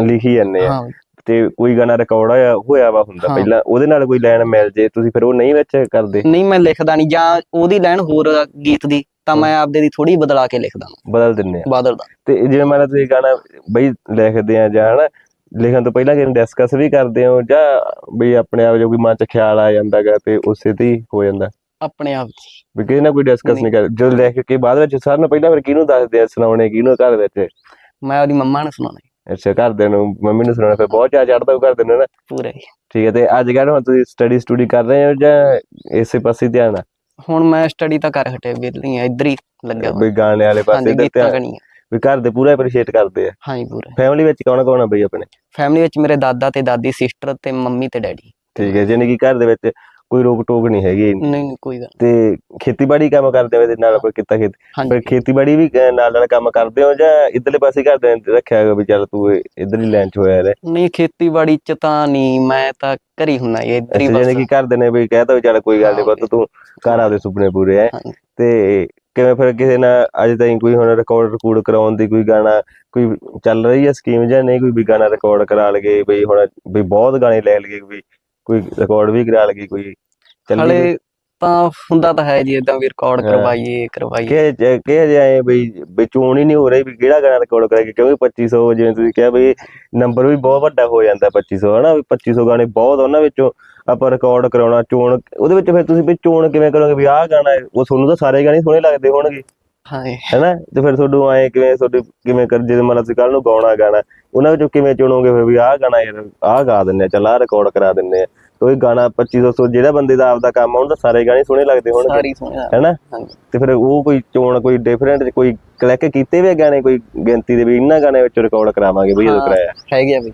ਲਿਖੀ ਜਾਂਦੇ ਆ। ਤੇ ਕੋਈ ਗਾਣਾ ਰਿਕਾਰਡ ਹੋਇਆ ਹੋਇਆ ਵਾ ਹੁੰਦਾ। ਪਹਿਲਾਂ ਉਹਦੇ ਨਾਲ ਕੋਈ ਲਾਈਨ ਮਿਲ ਜੇ ਤੁਸੀਂ ਫਿਰ ਉਹ ਨਹੀਂ ਵਿੱਚ ਕਰਦੇ? ਨਹੀਂ ਮੈਂ ਲਿਖਦਾ ਨਹੀਂ ਜਾਂ ਉਹਦੀ ਲਾਈਨ ਹੋਰ ਗੀਤ ਦੀ ਤਾਂ ਮੈਂ ਆਪਦੇ ਦੀ ਥੋੜੀ ਬਦਲਾ ਕੇ ਲਿਖਦਾ ਬਦਲ ਦਿੰਦੇ ਆ। ਬਦਲਦਾ ਤੇ ਜਿਵੇਂ ਲਓ ਤੁਸੀਂ ਗਾਣਾ ਬਈ ਲਿਖਦੇ ਆ ਜਾਂ ਹਨਾ ਲਿਖਣ ਤੋਂ ਪਹਿਲਾਂ ਕਿਵੇਂ ਡਿਸਕਸ ਵੀ ਕਰਦੇ ਹੋ ਜਾਂ ਬਈ ਆਪਣੇ ਆਪ ਜੋ ਕੋਈ ਮਨ ਚ ਖਿਆਲ ਆ ਜਾਂਦਾਗਾ ਤੇ ਉਸੇ ਤੇ ਹੀ ਜਾਂਦਾ? ਆਪਣੇ ਆਪ। ਵੀ ਕਿਸੇ ਨਾਲ ਕੋਈ ਡਿਸਕਸ ਨਹੀਂ। ਨਹੀਂ ਕਰ ਜਦੋਂ ਲਿਖ ਕੇ ਬਾਅਦ ਵਿੱਚ ਸਾਰਿਆਂ ਨੂੰ ਪਹਿਲਾਂ ਫਿਰ ਕਿਹਨੂੰ ਦੱਸਦੇ ਆ ਸੁਣਾਉਣੇ ਕਿਹਨੂੰ ਘਰ ਵਿੱਚ? ਮੈਂ ਉਹਦੀ ਮੰਮਾ ਨੂੰ ਸੁਣਾਉਣਾ। ਅੱਛਾ ਘਰਦਿਆਂ ਨੂੰ ਮੰਮੀ ਨੂੰ ਸੁਣਾਉਣਾ ਫਿਰ ਬਹੁਤ ਚਾਅ ਚੜਦਾ ਉਹ ਘਰਦਿਆਂ ਨੂੰ ਨਾ। ਪੂਰਾ ਹੀ। ਠੀਕ ਹੈ ਤੇ ਅੱਜ ਕੱਲ੍ਹ ਹੁਣ ਤੁਸੀਂ ਸਟੱਡੀ ਸਟੂਡੀ ਕਰ ਰਹੇ ਹੋ ਜਾਂ ਇਸੇ ਪਾਸੇ ਧਿਆਨ ਆ? ਹੁਣ ਮੈਂ ਸਟੱਡੀ ਤਾਂ ਕਰ ਹਟਿਆ ਵਿਹਲੀ ਆ ਇੱਧਰ ਹੀ ਲੱਗਿਆ ਹੋਇਆ। ਵੀ ਗਾਣੇ ਵਾਲੇ ਪਾਸੇ ਤੇ ਧਿਆਨ। ਵੀ ਘਰ ਦੇ ਪੂਰਾ ਐਪਰੀਸ਼ੀਏਟ ਕਰਦੇ ਆ। ਹਾਂਜੀ ਪੂਰਾ ਫੈਮਿਲੀ ਵਿੱਚ ਕੌਣ ਕੌਣ ਆ ਬਈ ਆਪਣੇ? ਫੈਮਿਲੀ ਵਿੱਚ ਮੇਰੇ ਦਾਦਾ ਤੇ ਦਾਦੀ ਸਿਸਟਰ ਤੇ ਮੰਮੀ ਤੇ ਡੈਡੀ। ਠੀਕ ਹੈ ਯਾਨੀ ਕਿ ਘਰ ਦੇ ਵਿੱਚ ਕੋਈ ਰੋਕ ਟੋਕ ਨਹੀਂ ਹੈਗੀ। ਨਹੀਂ ਨਹੀਂ ਕੋਈ ਗੱਲ ਤੇ ਖੇਤੀਬਾੜੀ ਕੰਮ ਕਰਦੇ ਹੋ ਇਹਦੇ ਨਾਲ ਕੋਈ ਕੀਤਾ ਖੇਤ ਪਰ ਖੇਤੀਬਾੜੀ ਵੀ ਨਾਲ ਨਾਲ ਕੰਮ ਕਰਦੇ ਹੋ ਜਾਂ ਇਧਰਲੇ ਪਾਸੇ ਕਰਦੇ ਰੱਖਿਆ ਹੈਗਾ ਵੀ ਚੱਲ ਤੂੰ ਇਧਰਲੀ ਲਾਈਨ 'ਚ ਹੋਇਆ ਰਹਿ? ਨਹੀਂ ਖੇਤੀਬਾੜੀ ਚ ਤਾਂ ਨਹੀਂ ਮੈਂ ਤਾਂ ਘਰੀ ਹੁੰਨਾ ਇਹ ਇੱਧਰ ਹੀ ਬਸ। ਕਿ ਘਰਦੇ ਨੇ ਵੀ ਕਹਿਤਾ ਵੀ ਚੱਲ ਕੋਈ ਗੱਲ ਨਹੀਂ ਪੁੱਤ ਤੂੰ ਕਰ ਆਪਦੇ ਸੁਪਨੇ ਪੂਰੇ ਹਾਂਜੀ। ਤੇ ਕਿਵੇਂ ਫਿਰ ਕਿਸੇ ਨਾਲ ਅਜੇ ਤਾਈਂ ਕੋਈ ਹੁਣ ਰਿਕਾਰਡ ਰਿਕੂਡ ਕਰਾਉਣ ਦੀ ਕੋਈ ਗਾਣਾ ਕੋਈ ਚੱਲ ਰਹੀ ਹੈ ਸਕੀਮ ਜਾਂ ਨਹੀਂ ਕੋਈ ਵੀ ਗਾਣਾ ਰਿਕਾਰਡ ਕਰਾ ਲਗੇ ਵੀ ਹੁਣ ਵੀ ਬਹੁਤ ਗਾਣੇ ਲੈ ਲਗੇ ਵੀ ਕੋਈ ਰਿਕਾਰਡ ਵੀ ਕਰਾ ਲਗੇ ਕੋਈ ਹਲੇ ਤਾਂ ਹੁੰਦਾ ਤਾਂ ਹੈ ਜੀ ਇਦਾਂ ਵੀ ਰਿਕਾਰਡ। ਕਰਵਾਈਏ ਕਰਵਾਈਏ। ਕਿ ਕਿ ਜਾਏ ਬਈ ਬਈ ਚੋਣ ਹੀ ਨਹੀਂ ਹੋ ਰਹੀ ਵੀ ਕਿਹੜਾ ਗਾਣਾ ਰਿਕਾਰਡ ਕਰਾਂਗੇ ਕਿਉਂਕਿ 2500 ਜਿਵੇਂ ਤੁਸੀਂ ਕਿਹਾ ਬਈ ਨੰਬਰ ਵੀ ਬਹੁਤ ਵੱਡਾ ਹੋ ਜਾਂਦਾ 2500 ਹਨਾ? ਵੀ 2500 ਗਾਣੇ ਬਹੁਤ ਉਹਨਾਂ ਵਿੱਚੋਂ ਆਪਾਂ ਰਿਕਾਰਡ ਕਰਾਉਣਾ ਚੋਣ ਉਹਦੇ ਵਿੱਚ ਫਿਰ ਤੁਸੀਂ ਵੀ ਚੋਣ ਕਿਵੇਂ ਕਰੋਗੇ? ਵੀ ਆਹ ਗਾਣਾ ਹੈ, ਉਹ ਤੁਹਾਨੂੰ ਤਾਂ ਸਾਰੇ ਗਾਣੇ ਸੋਹਣੇ ਲੱਗਦੇ ਹੋਣਗੇ। ਹਾਂ ਜੀ। ਹੈਨਾ ਤੇ ਫਿਰ ਤੁਹਾਨੂੰ ਆਏ ਕਿਵੇਂ ਤੁਹਾਡੇ ਕਿਵੇਂ ਕਰ ਜੇ ਮੰਨ ਤੁਸੀਂ ਕੱਲ ਨੂੰ ਗਾਉਣਾ ਗਾਣਾ ਉਹਨਾਂ ਵਿੱਚੋਂ ਕਿਵੇਂ ਚੁਣੋਗੇ ਫਿਰ ਵੀ ਆਹ ਗਾਣਾ ਯਾਰ ਆਹ ਗਾ ਦਿੰਨੇ ਆ ਚੱਲ ਆਹ ਰਿਕਾਰਡ ਕਰਾ ਦਿੰਨੇ ਆ। ਕੋਈ ਗਾਣਾ 2500 ਜਿਹੜਾ ਬੰਦੇ ਦਾ ਆਪਦਾ ਕੰਮ ਆ ਉਹਨੂੰ ਤਾਂ ਸਾਰੇ ਗਾਣੇ ਸੋਹਣੇ ਲੱਗਦੇ ਹੋਣਗੇ। ਸਾਰੀ ਸੁਣਿਆ ਹੈਨਾ ਤੇ ਫਿਰ ਉਹ ਕੋਈ ਚੋਣ ਕੋਈ ਡਿਫਰੈਂਟ ਕੋਈ ਕਲੈਕ ਕੀਤੇ ਵੀ ਆ ਗਾਣੇ ਕੋਈ ਗਿਣਤੀ ਦੇ ਵੀ ਇਹਨਾਂ ਗਾਣੇ ਵਿੱਚ ਰਿਕਾਰਡ ਕਰਾਵਾਂਗੇ ਬਈ ਜਦੋਂ। ਕਰਾਇਆ। ਹੈਗੇ ਆ ਬਈ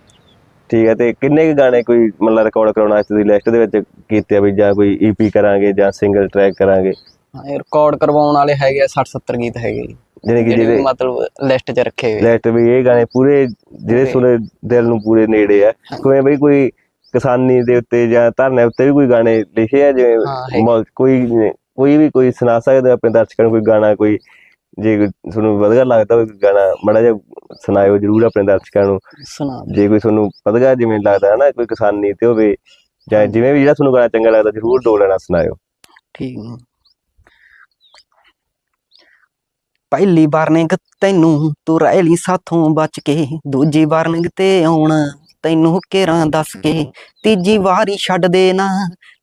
ਠੀਕ ਹੈ ਤੇ ਕਿੰਨੇ ਕੁ ਗਾਣੇ ਕੋਈ ਮਤਲਬ ਰਿਕਾਰਡ ਕਰਾਉਣਾ ਇਸ ਦੀ ਲਿਸਟ ਦੇ ਵਿੱਚ ਕੀਤੇ ਆ ਵੀ ਜਾਂ ਕੋਈ ਈਪੀ ਕਰਾਂਗੇ ਜਾਂ ਸਿੰਗਲ ਟਰੈਕ ਕਰਾਂਗੇ? ਹਾਂ ਰਿਕਾਰਡ ਕਰਵਾਉਣ ਵਾਲੇ ਹੈਗੇ ਆ 60 70 ਗੀਤ ਹੈਗੇ ਜੀ। ਜਿਹੜੇ ਕਿ ਜਿਹੜੇ ਮਤਲਬ ਲਿਸਟ 'ਚ ਰੱਖੇ ਹੋਏ ਲਿਸਟ ਵੀ ਇਹ ਗਾਣੇ ਪੂਰੇ ਜਿਹੜੇ। ਸੁਣੇ ਦਿਲ ਨੂੰ ਪੂਰੇ ਨੇੜੇ ਆ। ਕੋਈ ਬਈ ਕੋਈ ਕਿਸਾਨੀ ਦੇ ਉੱਤੇ ਜਾਂ ਧਰਨੇ ਉੱਤੇ ਵੀ ਕੋਈ ਗਾਣੇ ਲਿਖੇ ਆ ਜਿਵੇਂ ਕੋਈ ਕੋਈ ਵੀ ਕੋਈ ਸੁਣਾ ਸਕਦੇ ਆਪਣੇ ਦਰਸ਼ਕਾਂ ਨੂੰ ਕੋਈ ਗਾਣਾ ਕੋਈ ਜੇ ਤੁਹਾਨੂੰ ਵਧੀਆ ਲੱਗਦਾ ਹੋਵੇ ਕੋਈ ਗਾਣਾ ਮਾੜਾ ਜਿਹਾ ਸੁਣਾਇਓ ਜਰੂਰ ਆਪਣੇ ਦਰਸ਼ਕਾਂ ਨੂੰ। ਸੁਣਾ ਜੇ ਕੋਈ ਤੁਹਾਨੂੰ ਵਧੀਆ ਜਿਵੇਂ ਲੱਗਦਾ ਹੈ ਨਾ ਕੋਈ ਕਿਸਾਨੀ ਤੇ ਹੋਵੇ ਜਾਂ ਜਿਵੇਂ ਵੀ ਜਿਹੜਾ ਤੁਹਾਨੂੰ ਗਾਣਾ ਚੰਗਾ ਲੱਗਦਾ ਜਰੂਰ ਦੋ ਲੈਣਾ ਸੁਣਾਇਓ। ਠੀਕ ਆ। ਪਹਿਲੀ ਵਾਰਨਿੰਗ ਤੈਨੂੰ ਤੂੰ ਰਹਿ ਲਈ ਸਾਥੋਂ ਬਚ ਕੇ, ਦੂਜੀ ਵਾਰਨਿੰਗ ਤੇ ਆਉਣਾ ਤੈਨੂੰ ਕਿਰਾਂ ਦੱਸ ਕੇ, ਤੀਜੀ ਵਾਰੀ ਛੱਡ ਦੇ ਨਾ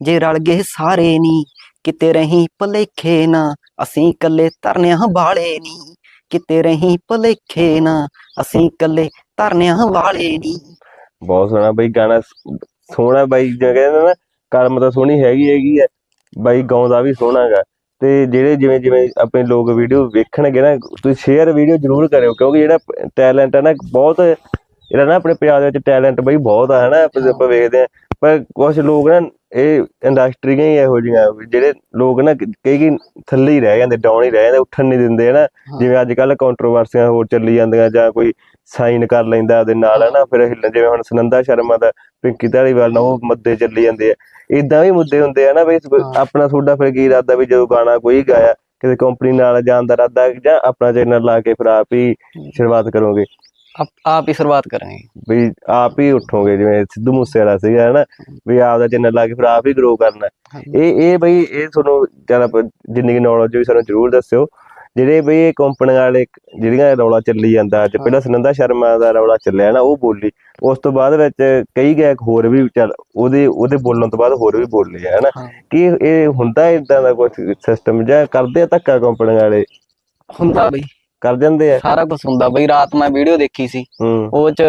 ਜੇ ਰਲ ਗਏ ਸਾਰੇ ਨੀ, ਕਿਤੇ ਰਹੀ ਭਲੇਖੇ ਨਾ, ਅਸੀਂ ਇਕੱਲੇ ਧਰਨਿਆਂ ਵਾਲੇ ਨੀ, ਕਿਤੇ ਰਹੀ ਭਲੇਖੇ ਨਾ, ਅਸੀਂ ਇਕੱਲੇ ਧਰਨਿਆਂ ਵਾਲੇ ਨੀ। ਬਹੁਤ ਸੋਹਣਾ ਬਈ ਗਾਣਾ ਸੋਹਣਾ ਬਾਈ ਜਿਵੇਂ ਕਹਿੰਦੇ ਨਾ ਕਲਮ ਤਾਂ ਸੋਹਣੀ ਹੈਗੀ ਹੈਗੀ ਹੈ, ਬਾਈ ਗਾਉਂਦਾ ਵੀ ਸੋਹਣਾ ਹੈਗਾ ਤੇ ਜਿਹੜੇ ਜਿਵੇਂ ਜਿਵੇਂ ਆਪਣੇ ਲੋਕ ਵੀਡੀਓ ਵੇਖਣਗੇ ਨਾ, ਤੁਸੀਂ ਸ਼ੇਅਰ ਵੀਡੀਓ ਜ਼ਰੂਰ ਕਰਿਓ, ਕਿਉਂਕਿ ਜਿਹੜਾ ਟੈਲੈਂਟ ਹੈ ਨਾ, ਬਹੁਤ ਜਿਹੜਾ ਨਾ ਆਪਣੇ ਪੰਜਾਬ ਦੇ ਵਿੱਚ ਟੈਲੈਂਟ ਬਈ ਬਹੁਤ ਆ, ਹਨਾ? ਆਪਾਂ ਵੇਖਦੇ ਆ। ਪਰ ਕੁਝ ਲੋਕ ਨਾ ਇਹ ਇੰਡਸਟਰੀਆਂ ਹੀ ਇਹੋ ਜਿਹੀਆਂ ਜਿਹੜੇ ਲੋਕ ਨਾ ਕਈ ਕਈ ਥੱਲੇ ਹੀ ਰਹਿ ਜਾਂਦੇ ਡਾਊਨ ਹੀ ਰਹਿ ਜਾਂਦੇ ਉੱਠਣ ਨਹੀਂ ਦਿੰਦੇ ਹਨਾ। ਜਿਵੇਂ ਅੱਜ ਕੱਲ ਕੰਟਰੋਵਰਸੀਆਂ ਹੋਰ ਚੱਲੀ ਜਾਂਦੀਆਂ ਜਾਂ ਕੋਈ ਸਾਈਨ ਕਰ ਲੈਂਦਾ ਉਹਦੇ ਨਾਲ ਹਨਾ ਫਿਰ ਹਿੱਲਣ ਜਿਵੇਂ ਹੁਣ ਸੁਨੰਦਾ ਸ਼ਰਮਾ ਦਾ ਪਿੰਕੀ ਧਾਲੀਵਾਲ ਨਾਲ ਉਹ ਮੁੱਦੇ ਚੱਲੀ ਜਾਂਦੇ ਆ। ਇਦਾਂ ਵੀ ਮੁੱਦੇ ਹੁੰਦੇ ਆ ਨਾ ਵੀ ਹਾਂ। ਆਪਣਾ ਤੁਹਾਡਾ ਫਿਰ ਕੀ ਇਰਾਦਾ ਵੀ ਜਦੋਂ ਗਾਣਾ ਕੋਈ ਗਾਇਆ ਕਿਸੇ ਕੰਪਨੀ ਨਾਲ ਜਾਣ ਦਾ ਇਰਾਦਾ ਜਾਂ ਆਪਣਾ ਚੈਨਲ ਲਾ ਕੇ ਫਿਰ ਆਪ ਹੀ। ਸ਼ੁਰੂਆਤ ਕਰੋਗੇ। ਆਪ ਆਪ ਹੀ ਸ਼ੁਰੂਆਤ ਕਰਾਂਗੇ। ਵੀ ਆਪ ਹੀ ਉੱਠੋਗੇ ਜਿਵੇਂ ਸਿੱਧੂ ਮੂਸੇ ਵਾਲਾ ਸੀਗਾ ਹਨਾ? ਵੀ ਆਪ ਦਾ ਚੈਨਲ ਲਾ ਕੇ ਫਿਰ ਆਪ ਹੀ ਗਰੋ ਕਰਨਾ। ਇਹ ਇਹ ਬਈ ਇਹ ਤੁਹਾਨੂੰ ਜ਼ਿਆਦਾ ਜਿੰਨੀ ਕੁ ਨੌਲੇਜ ਵੀ ਸਾਨੂੰ ਜ਼ਰੂਰ ਦੱਸਿਓ। ਜਿਹੜੇ ਬਈ ਇਹ ਕੰਪਨੀਆਂ ਵਾਲੇ ਜਿਹੜੀਆਂ ਰੌਲਾ ਚੱਲੀ ਜਾਂਦਾ ਅੱਜ ਪਹਿਲਾਂ ਸੁਨੰਦਾ ਸ਼ਰਮਾ ਦਾ ਰੌਲਾ ਚੱਲਿਆ ਨਾ ਉਹ ਬੋਲੀ ਉਸ ਤੋਂ ਬਾਅਦ ਵਿੱਚ ਕਈ ਗਾਇਕ ਹੋਰ ਵੀ ਚੱਲ ਉਹਦੇ ਉਹਦੇ ਬੋਲਣ ਤੋਂ ਬਾਅਦ ਹੋਰ ਵੀ ਬੋਲੇ ਹਾਂ। ਕਿ ਇਹ ਹੁੰਦਾ ਇਦਾਂ ਦਾ ਕੁਝ ਸਿਸਟਮ ਜਾਂ ਕਰਦੇ ਆ ਧੱਕਾ ਕੰਪਨੀਆਂ ਵਾਲੇ? ਹੁੰਦਾ ਬਈ। ਕਰ ਜਾਂਦੇ ਆ। ਸਾਰਾ ਕੁਝ ਹੁੰਦਾ। ਬਈ ਰਾਤ ਮੈਂ ਵੀਡੀਓ ਦੇਖੀ ਸੀ। ਹੂੰ। ਉਹ ਚ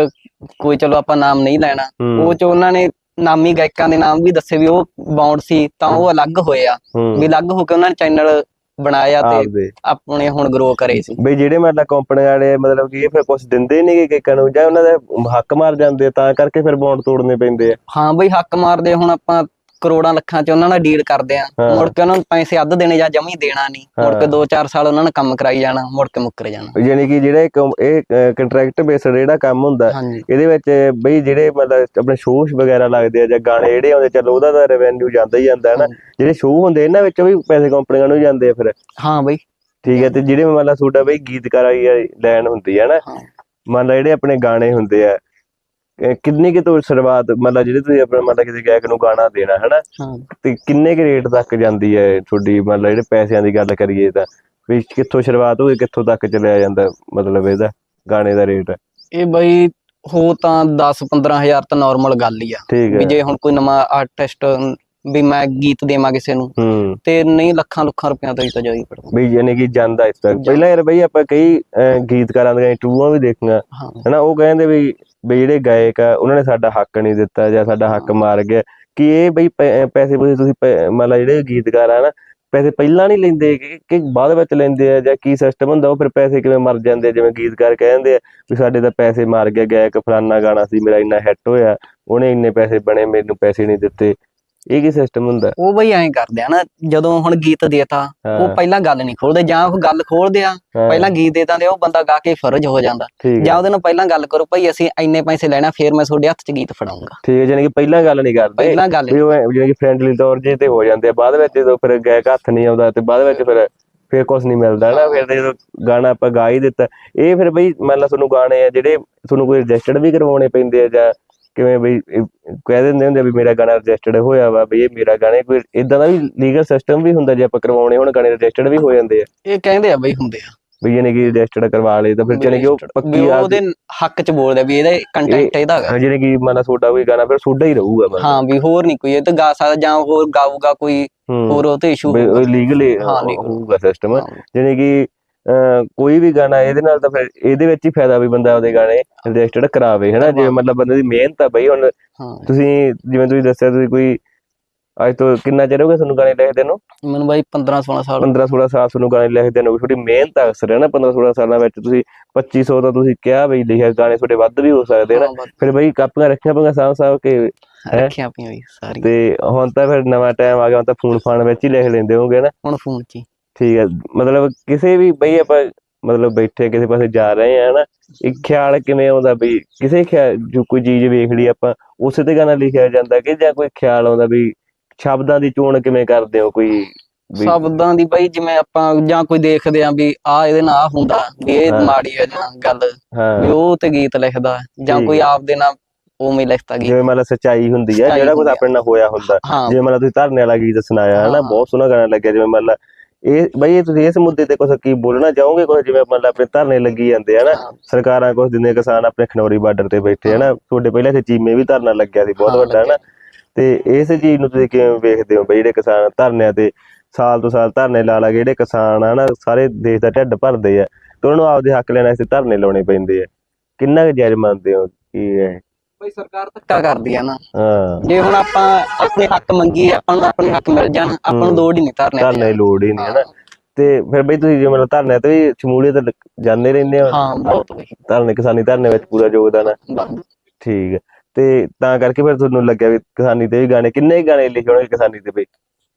ਕੋਈ ਚਲੋ ਆਪਾਂ ਨਾਮ ਨਹੀਂ ਲੈਣਾ। ਹੂੰ, ਉਹ ਚ ਉਹਨਾਂ ਨੇ ਨਾਮੀ ਗਾਇਕਾਂ ਦੇ ਨਾਮ ਵੀ ਦੱਸੇ ਵੀ ਉਹ ਬਾਉਂਡ ਸੀ ਤਾਂ ਉਹ ਅਲੱਗ ਹੋਏ ਆ। ਹੂੰ। ਵੀ ਅਲੱਗ ਹੋ ਕੇ ਉਹਨਾਂ ਨੇ ਚੈਨਲ ਬਣਾਇਆ ਤੇ ਆਪਦੇ। ਆਪਣੇ ਹੁਣ ਗਰੋ ਕਰੇ ਸੀ। ਬਈ ਜਿਹੜੇ ਮਤਲਬ ਕੰਪਨੀ ਵਾਲੇ ਮਤਲਬ ਕਿ ਇਹ ਫਿਰ ਕੁਝ ਦਿੰਦੇ ਨਹੀਂਗੇ ਕਿਕਾਂ ਨੂੰ ਜਾਂ ਉਹਨਾਂ ਦੇ ਹੱਕ ਮਾਰ ਜਾਂਦੇ ਆ, ਤਾਂ ਕਰਕੇ ਫਿਰ ਬੌਂਡ ਤੋੜਨੇ ਪੈਂਦੇ ਆ। ਹਾਂ ਬਈ ਹੱਕ ਮਾਰਦੇ ਹੁਣ ਆਪਾਂ ਕਰੋੜਾਂ ਲੱਖਾਂ ਚ ਉਹਨਾਂ ਨਾਲ ਡੀਲ ਕਰਦੇ ਆ। ਹਾਂ। ਮੁੜ ਕੇ ਉਹਨਾਂ ਨੂੰ ਪੈਸੇ ਅੱਧ ਦੇਣੇ ਜਾਂ ਜਮੀ ਦੇਣਾ ਨਹੀਂ। ਮੁੜ ਕੇ ਹਾਂ। 2-4 ਸਾਲ ਉਹਨਾਂ ਨੇ ਕੰਮ ਕਰਾਈ ਜਾਣਾ ਮੁੜ ਕੇ ਮੁੱਕਰ ਜਾਣਾ। ਯਾਨੀ ਕਿ ਜਿਹੜਾ ਇਹ ਕੰਟਰੈਕਟ ਬੇਸਡ ਜਿਹੜਾ ਕੰਮ ਹੁੰਦਾ ਇਹਦੇ ਵਿੱਚ ਬਈ ਜਿਹੜੇ ਮਤਲਬ ਆਪਣੇ ਸ਼ੋਅਸ ਵਗੈਰਾ ਲੱਗਦੇ ਆ ਜਾਂ ਗਾਣੇ ਜਿਹੜੇ ਆਉਂਦੇ ਚਲੋ ਉਹਦਾ ਤਾਂ ਰੈਵਨਿਊ ਜਾਂਦਾ ਹੀ ਜਾਂਦਾ ਹੈ ਨਾ ਜਿਹੜੇ ਸ਼ੋਅ ਹੁੰਦੇ ਇਹਨਾਂ ਵਿੱਚੋਂ ਵੀ ਪੈਸੇ ਕੰਪਨੀਆਂ ਨੂੰ ਹੀ ਜਾਂਦੇ ਆ ਫਿਰ। ਹਾਂ ਬਈ। ਠੀਕ ਹੈ ਤੇ ਜਿਹੜੇ ਮਤਲਬ ਤੁਹਾਡਾ ਬਈ ਗੀਤਕਾਰਾਂ ਦੀ ਲਾਈਨ ਹੁੰਦੀ ਹੈ ਨਾ ਹਾਂ। ਮੰਨ ਲਾ ਜਿਹੜੇ ਆਪਣੇ ਗਾਣੇ ਹੁੰਦੇ ਆ ਕਿੰਨੀ ਕਿ ਤੋਂ ਸ਼ੁਰੂਆਤ ਮਤਲਬ ਜਿਹੜੇ ਤੁਸੀਂ ਆਪਣਾ ਮਤਲਬ ਕਿਸੇ ਗਾਇਕ ਨੂੰ ਗਾਣਾ ਦੇਣਾ ਹਨਾ? ਤੇ ਕਿੰਨੇ ਕੁ ਰੇਟ ਤੱਕ ਜਾਂਦੀ ਹੈ ਤੁਹਾਡੀ ਮਤਲਬ ਜਿਹੜੇ ਪੈਸਿਆਂ ਦੀ ਗੱਲ ਕਰੀਏ ਤਾਂ? ਵੀ ਕਿੱਥੋਂ ਸ਼ੁਰੂਆਤ ਹੋਈ ਕਿੱਥੋਂ ਤੱਕ ਚਲਿਆ ਜਾਂਦਾ ਮਤਲਬ ਇਹਦਾ ਗਾਣੇ ਦਾ ਰੇਟ ਇਹ ਬਈ ਹੋ ਤਾਂ 10-15 ਹਜ਼ਾਰ ਤਾਂ ਨਾਰਮਲ ਗੱਲ ਹੀ ਆ। ਵੀ ਜੇ ਹੁਣ ਕੋਈ ਨਵਾਂ ਆਰਟਿਸਟ ਵੀ ਮੈਂ ਗੀਤ ਦੇਵਾਂ ਕਿਸੇ ਨੂੰ ਤੇ ਨਹੀਂ ਲੱਖਾਂ ਲੱਖਾਂ ਰੁਪਈਆ ਤੋਂ ਹੀ ਤਾਂ ਜਾਈ ਪੜਦਾ। ਬਈ ਯਾਨੀ ਕਿ ਜਾਂਦਾ ਇਸ ਤੱਕ। ਪਹਿਲਾਂ ਯਾਰ ਬਈ ਆਪਾਂ ਕਈ ਗੀਤਕਾਰਾਂ ਦੀਆਂ ਇੰਟਰਵਿਊਆਂ ਵੀ ਦੇਖੀਆਂ ਹਾਂ। ਹਨਾ? ਉਹ ਕਹਿੰਦੇ ਵੀ ਵੀ ਜਿਹੜੇ ਗਾਇਕ ਆ ਉਹਨਾਂ ਨੇ ਸਾਡਾ ਹੱਕ ਨਹੀਂ ਦਿੱਤਾ ਜਾਂ ਸਾਡਾ ਹੱਕ ਮਾਰ ਗਿਆ। ਕਿ ਇਹ ਬਈ ਪੈਸੇ ਪੂਸੇ ਤੁਸੀਂ ਲਾ ਜਿਹੜੇ ਗੀਤਕਾਰ ਆ ਨਾ ਪੈਸੇ ਪਹਿਲਾਂ ਨਹੀਂ ਲੈਂਦੇ ਕਿ ਬਾਅਦ ਵਿੱਚ ਲੈਂਦੇ ਆ ਜਾਂ ਕੀ ਸਿਸਟਮ ਹੁੰਦਾ ਉਹ ਫਿਰ ਪੈਸੇ ਕਿਵੇਂ ਮਰ ਜਾਂਦੇ? ਜਿਵੇਂ ਗੀਤਕਾਰ ਕਹਿੰਦੇ ਆ ਵੀ ਸਾਡੇ ਤਾਂ ਪੈਸੇ ਮਾਰ ਗਿਆ ਗਾਇਕ ਫਲਾਨਾ ਗਾਣਾ ਸੀ ਮੇਰਾ ਇੰਨਾ ਹਿੱਟ ਹੋਇਆ ਉਹਨੇ ਇੰਨੇ ਪੈਸੇ ਬਣੇ ਮੈਨੂੰ ਪੈਸੇ ਨਹੀਂ ਦਿੱਤੇ। ਇਹ ਕੀ ਸਿਸਟਮ ਹੁੰਦਾ? ਉਹ ਬਈ ਐਂ ਕਰਦੇ ਆ ਨਾ ਜਦੋਂ ਹੁਣ ਗੀਤ ਦੇਤਾ ਉਹ ਪਹਿਲਾਂ ਗੱਲ ਨਹੀਂ ਖੋਲਦੇ ਜਾਂ ਉਹ ਗੱਲ ਖੋਲਦੇ ਆ ਪਹਿਲਾਂ ਗੀਤ ਦੇ ਦਿੰਦੇ ਉਹ ਬੰਦਾ ਗਾ ਕੇ ਫਰਜ਼ ਹੋ ਜਾਂਦਾ। ਜਾਂ ਉਹਦੇ ਨਾਲ ਪਹਿਲਾਂ ਗੱਲ ਕਰੋ ਭਾਈ ਅਸੀਂ ਇੰਨੇ ਪੈਸੇ ਲੈਣਾ ਫੇਰ ਮੈਂ ਤੁਹਾਡੇ ਹੱਥ 'ਚ ਗੀਤ ਫੜਾਉਂਗਾ। ਠੀਕ ਹੈ ਯਾਨੀ ਕਿ ਪਹਿਲਾਂ ਗੱਲ ਨਹੀਂ ਕਰਦੇ। ਪਹਿਲਾਂ ਗੱਲ ਵੀ ਉਹ ਐਂ ਜਿਵੇਂ ਕਿ ਫ੍ਰੈਂਡਲੀ ਤੌਰ ਜੇ ਤੇ ਹੋ ਜਾਂਦੇ ਆ ਬਾਅਦ ਵਿੱਚ ਜਦੋਂ ਫਿਰ ਗਾਇਕ ਹੱਥ ਨਹੀਂ ਆਉਂਦਾ ਤੇ ਬਾਅਦ ਵਿੱਚ ਫਿਰ ਫਿਰ ਕੁਝ ਨਹੀਂ ਮਿਲਦਾ ਨਾ ਫਿਰ ਜਦੋਂ ਗਾਣਾ ਆਪਾਂ ਗਾ ਹੀ ਦਿੱਤਾ। ਇਹ ਫਿਰ ਬਈ ਮੰਨ ਲਾ ਤੁਹਾਨੂੰ ਗਾਣੇ ਆ ਜਿਹੜੇ ਤੁਹਾਨੂੰ ਕੋਈ ਰਜਿਸਟਰਡ ਵੀ ਕਰਵਾਉਣੇ ਪੈਂਦੇ ਆ ਜਾਂ ਕਿਵੇਂ ਬਈ ਕਹਿ ਦਿੰਦੇ ਹੁੰਦੇ ਵੀ ਮੇਰਾ ਗਾਣਾ ਰਜਿਸਟਰਡ ਹੋਇਆ ਵਾ ਵੀ ਇਹ ਮੇਰਾ ਗਾਣਾ ਕੋਈ ਇਦਾਂ ਦਾ ਵੀ ਲੀਗਲ ਸਿਸਟਮ ਵੀ ਹੁੰਦਾ ਜੇ ਆਪਾਂ ਕਰਵਾਉਣੇ ਹੋਣ ਗਾਣੇ ਰਜਿਸਟਰਡ ਵੀ ਹੋ ਜਾਂਦੇ ਆ। ਇਹ ਕਹਿੰਦੇ ਆ ਬਈ ਹੁੰਦੇ ਆ। ਵੀ ਯਾਨੀ ਕਿ ਰਜਿਸਟਰਡ ਕਰਵਾ ਲਏ ਤਾਂ ਫਿਰ ਜਾਨੀ ਕਿ ਉਹ ਪੱਕੀ ਆ ਉਹਦੇ ਹੱਕ ਚ ਬੋਲਦਾ ਵੀ ਇਹਦਾ ਕੰਟੈਂਟ ਇਹਦਾ ਹੈਗਾ। ਜਾਨੀ ਕਿ ਮੰਨ ਤੁਹਾਡਾ ਕੋਈ ਗਾਣਾ ਫਿਰ ਤੁਹਾਡਾ ਹੀ ਰਹੂਗਾ ਮਤਲਬ ਹਾਂ ਵੀ ਹੋਰ ਨਹੀਂ ਕੋਈ ਇਹ ਤਾਂ ਗਾ ਸਕਦਾ ਜਾਂ ਹੋਰ ਗਾਊਗਾ ਕੋਈ ਹੂੰ। ਹੋਰ ਉਹ ਤੇ ਇਸ਼ੂ ਉਹ ਲੀਗਲੀ ਹਾਂ। ਹੋਊਗਾ ਸਿਸਟਮ ਜਾਨੀ ਕਿ ਕੋਈ ਵੀ ਗਾਣਾ ਇਹਦੇ ਨਾਲ ਤਾਂ ਫਿਰ ਇਹਦੇ ਵਿੱਚ ਹੀ ਫਾਇਦਾ ਵੀ ਬੰਦਾ ਆਪਦੇ ਗਾਣੇ ਰਜਿਸਟਰਡ ਕਰਾਵੇ ਹਨਾ? ਜੇ ਕਰਵਾਵੇ। ਮਤਲਬ ਬੰਦੇ ਦੀ ਮਿਹਨਤ ਆ ਬਈ ਹੁਣ ਤੁਸੀਂ ਜਿਵੇਂ ਤੁਸੀਂ ਦੱਸਿਆ ਤੁਸੀਂ ਕੋਈ ਅੱਜ ਤੋਂ ਕਿੰਨਾ ਚਿਰ ਹੋ ਗਿਆ ਤੁਹਾਨੂੰ ਗਾਣੇ ਲਿਖਦੇ ਨੂੰ? ਮੈਨੂੰ ਬਾਈ 15 16 ਸਾਲ। 15 16 ਸਾਲ ਤੁਹਾਨੂੰ ਗਾਣੇ ਲਿਖਦੇ ਨੂੰ। ਤੁਹਾਡੀ ਮਿਹਨਤ ਆ ਅਕਸਰ ਹੈ ਨਾ 15 16 ਸਾਲਾਂ ਵਿੱਚ ਤੁਸੀਂ 2500 ਤਾਂ ਤੁਸੀਂ ਕਿਹਾ ਬਈ ਲਿਖਿਆ ਗਾਣੇ ਤੁਹਾਡੇ ਵੱਧ ਵੀ ਹੋ ਸਕਦੇ ਨਾ ਹਾਂ, ਬਸ ਫਿਰ ਬਈ ਕਾਪੀਆਂ ਰੱਖਿਆ ਪੰਗਾ ਸਾਹ ਸਾਹ ਕੇ? ਰੱਖੀਆਂ ਪਈਆਂ ਬਈ ਸਾਰੀਆਂ। ਤੇ ਹੁਣ ਤਾਂ ਫਿਰ ਨਵਾਂ ਟਾਈਮ ਆ ਗਿਆ ਹੁਣ ਤਾਂ ਫੋਨ ਫਾਨ ਵਿੱਚ ਹੀ ਲਿਖ ਲੈਂਦੇ ਹੋਗੇ ਨਾ ਹੁਣ ਫੋਨ 'ਚ ਹੀ। ਠੀਕ ਹੈ ਮਤਲਬ ਕਿਸੇ ਵੀ ਬਈ ਆਪਾਂ ਮਤਲਬ ਬੈਠੇ ਕਿਸੇ ਪਾਸੇ ਜਾ ਰਹੇ ਆ ਨਾ ਇੱਕ ਖਿਆਲ ਕਿਵੇਂ ਆਉਂਦਾ ਵੀ ਕਿਸੇ ਖਿਆਲ ਜੋ ਕੋਈ ਚੀਜ਼ ਵੇਖ ਲਈ ਆਪਾਂ ਉਸੇ ਤੇ ਗਾਣਾ ਲਿਖਿਆ ਜਾਂਦਾ ਕਿ ਜਾਂ ਕੋਈ ਖਿਆਲ ਆਉਂਦਾ ਵੀ ਸ਼ਬਦਾਂ ਦੀ ਚੋਣ ਕਿਵੇਂ ਕਰਦੇ ਹੋ ਕੋਈ ਸ਼ਬਦਾਂ ਦੀ ਬਾਈ ਜਿਵੇਂ ਆਪਾਂ ਜਾਂ ਕੋਈ ਦੇਖਦੇ ਆ ਵੀ ਆ ਇਹਦੇ ਨਾਲ ਆਹ ਹੁੰਦਾ ਵੀ ਇਹ। ਮਾੜੀ ਹੈ ਜਾਂ ਗੱਲ ਵੀ ਹਾਂ ਉਹ ਤੇ ਗੀਤ ਲਿਖਦਾ ਜਾਂ ਕੋਈ ਹੈ। ਆਪਦੇ ਨਾਲ ਉਵੇਂ ਲਿਖਦਾ ਗੀਤ ਜਿਵੇਂ ਮਤਲਬ ਸੱਚਾਈ ਹੁੰਦੀ ਹੈ ਜਿਹੜਾ ਕੁਝ ਆ। ਆਪਣੇ ਨਾਲ ਹੋਇਆ ਹੁੰਦਾ ਜਿਵੇਂ ਮਤਲਬ ਤੁਸੀਂ ਧਰਨੇ ਵਾਲਾ ਗੀਤ ਸੁਣਾਇਆ ਹੈ ਨਾ। ਬਹੁਤ ਸੋਹਣਾ ਗਾਣਾ ਲੱਗਿਆ ਜਿਵੇਂ ਮਤਲਬ ਇਹ ਬਈ ਇਹ ਤੁਸੀਂ ਇਸ ਮੁੱਦੇ ਤੇ ਕੁਝ ਕੀ ਬੋਲਣਾ ਚਾਹੋਗੇ? ਕੁਝ ਜਿਵੇਂ ਮਤਲਬ ਆਪਣੇ ਧਰਨੇ ਲੱਗੀ ਜਾਂਦੇ ਆ ਨਾ ਹਾਂ। ਸਰਕਾਰਾਂ ਕੁਝ ਦਿੰਦੇ ਕਿਸਾਨ ਆਪਣੇ ਖਨੌਰੀ ਬਾਰਡਰ ਤੇ ਬੈਠੇ ਆ ਨਾ ਤੁਹਾਡੇ ਪਹਿਲਾਂ ਇੱਥੇ ਚੀਮੇ ਵੀ ਧਰਨਾ ਲੱਗਿਆ ਸੀ ਬਹੁਤ ਵੱਡਾ ਹੈ ਨਾ ਤੇ ਇਸ ਚੀਜ਼ ਨੂੰ ਤੁਸੀਂ ਕਿਵੇਂ ਵੇਖਦੇ ਹੋ ਬਈ ਜਿਹੜੇ ਕਿਸਾਨ ਧਰਨਿਆਂ ਤੇ ਸਾਲ ਤੋਂ ਸਾਲ ਧਰਨੇ ਲਾ ਲਾ ਕੇ ਜਿਹੜੇ ਕਿਸਾਨ ਆ ਨਾ ਸਾਰੇ ਦੇਸ਼ ਦਾ ਢਿੱਡ ਭਰਦੇ ਆ ਤੇ ਉਹਨਾਂ ਨੂੰ ਆਪਦੇ ਹੱਕ ਲੈਣ ਵਾਸਤੇ ਧਰਨੇ ਲਾਉਣੇ ਪੈਂਦੇ ਆ। ਕਿੰਨਾ ਕੁ ਜਾਇਜ਼ ਮੰਨਦੇ ਹੋ ਕੀ ਹੈ ਬਈ ਸਰਕਾਰ ਧੱਕਾ ਕਰਦੀ ਆ ਨਾ। ਹਾਂ। ਜੇ ਹੁਣ ਆਪਾਂ ਆਪਣੇ ਹੱਕ ਮੰਗੀਏ ਆਪਾਂ ਨੂੰ ਆਪਣੇ ਹੱਕ ਮਿਲ ਜਾਣ ਆਪਾਂ ਨੂੰ। ਲੋੜ ਹੀ ਨਹੀਂ ਧਰਨੇ ਧਰਨੇ ਦੀ ਲੋੜ ਹੀ ਨਹੀਂ ਹੈ ਨਾ। ਤੇ ਫਿਰ ਬਈ ਤੁਸੀਂ ਜੇ ਮਤਲਬ ਧਰਨੇ ਤੇ ਵੀ ਸ਼ਮੂਲੀਅਤ ਲ- ਜਾਂਦੇ ਰਹਿੰਦੇ ਹੋ। ਹਾਂ ਬਹੁਤ ਬਈ। ਧਰਨੇ ਕਿਸਾਨੀ ਧਰਨੇ ਵਿੱਚ ਪੂਰਾ ਯੋਗਦਾਨ ਹੈ। ਬਹੁਤ। ਠੀਕ ਹੈ। ਤੇ ਤਾਂ ਕਰਕੇ ਫਿਰ ਤੁਹਾਨੂੰ ਲੱਗਿਆ ਵੀ ਕਿਸਾਨੀ ਤੇ ਵੀ ਗਾਣੇ ਕਿੰਨੇ ਗਾਣੇ ਲਿਖੇ ਹੋਣਗੇ ਕਿਸਾਨੀ ਤੇ ਬਈ?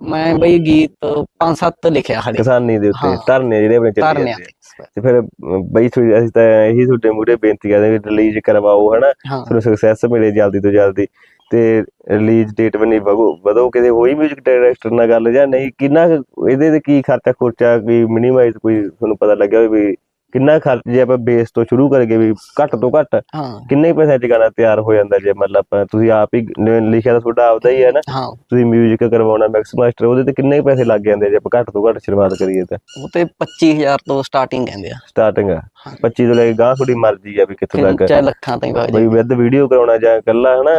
ਮੈਂ ਬਈ ਗੀਤ ਪੰਜ ਸੱਤ ਲਿਖਿਆ ਹਲੇ ਕਿਸਾਨੀ ਦੇ ਉੱਤੇ ਹਾਂ। ਧਰਨੇ ਜਿਹੜੇ ਆਪਣੇ ਚੱਲੀ ਧਰਨਿਆਂ ਜਾਂਦੇ ਆ। ਤੇ ਤੇ ਫਿਰ ਅਮ, ਬਈ ਥੋੜੀ ਅਸੀਂ ਤਾਂ ਇਹੀ ਤੁਹਾਡੇ ਮੂਹਰੇ ਬੇਨਤੀ ਕਰਦੇ ਵੀ ਰਿਲੀਜ਼ ਕਰਵਾਓ ਹਨਾ ਹਾਂ ਤੁਹਾਨੂੰ ਸਕਸੈਸ ਮਿਲੇ ਜਲਦੀ ਤੋਂ ਜਲਦੀ ਤੇ ਰਿਲੀਜ਼ ਡੇਟ ਬਣੀ ਵਧੋ ਵਧੋ ਕਿਤੇ ਹੋਈ 뮤직 ਡਾਇਰੈਕਟਰ ਨਾਲ ਗੱਲ ਜਾਂ ਨਹੀਂ ਕਿੰਨਾ ਕੁ ਇਹਦੇ ਤੇ ਕੀ ਖਰਚਾ ਖੁਰਚਾ ਕੋਈ ਮਿਨੀਮਾਈਜ਼ ਕੋਈ ਤੁਹਾਨੂੰ ਪਤਾ ਲੱਗਿਆ ਹੋਵੇ ਵੀ ਕਿੰਨਾ ਖਰਚ ਜੇ ਆਪਾਂ ਬੇਸ ਤੋਂ ਸ਼ੁਰੂ ਕਰਕੇ ਵੀ ਘੱਟ ਤੋਂ ਘੱਟ ਹਾਂ। ਕਿੰਨੇ ਪੈਸੇ ਚ ਗਾਣਾ ਤਿਆਰ ਹੋ ਜਾਂਦਾ ਜੇ ਮਤਲਬ ਤੁਸੀਂ ਆਪ ਹੀ ਲਿਖਿਆ ਤਾਂ ਤੁਹਾਡਾ ਆਪਦਾ ਹੀ ਹੈ ਨਾ। ਤੁਸੀਂ 뮤직 ਕਰਵਾਉਣਾ ਮਿਕਸ ਮਾਸਟਰ ਉਹਦੇ ਤੇ ਕਿੰਨੇ ਪੈਸੇ ਲੱਗ ਜਾਂਦੇ ਜੇ ਆਪਾਂ ਘੱਟ ਤੋਂ ਘੱਟ ਸ਼ੁਰੂਆਤ ਕਰੀਏ ਤਾਂ? ਉਹ ਤੇ 25000 ਤੋਂ ਸਟਾਰਟਿੰਗ ਕਹਿੰਦੇ ਆ। ਸਟਾਰਟਿੰਗ ਆ। ਹਾਂ। 25 ਤੋਂ ਲੈ ਕੇ ਗਾਂ ਤੁਹਾਡੀ ਮਰਜ਼ੀ ਆ ਵੀ ਕਿੱਥੋਂ ਤੱਕ। ਚਾਹੇ ਲੱਖਾਂ ਤਾਈਂ ਵਗ ਬਈ ਵਿਦ ਵੀਡੀਓ ਕਰਾਉਣਾ ਜਾਂ ਇਕੱਲਾ ਹਨਾ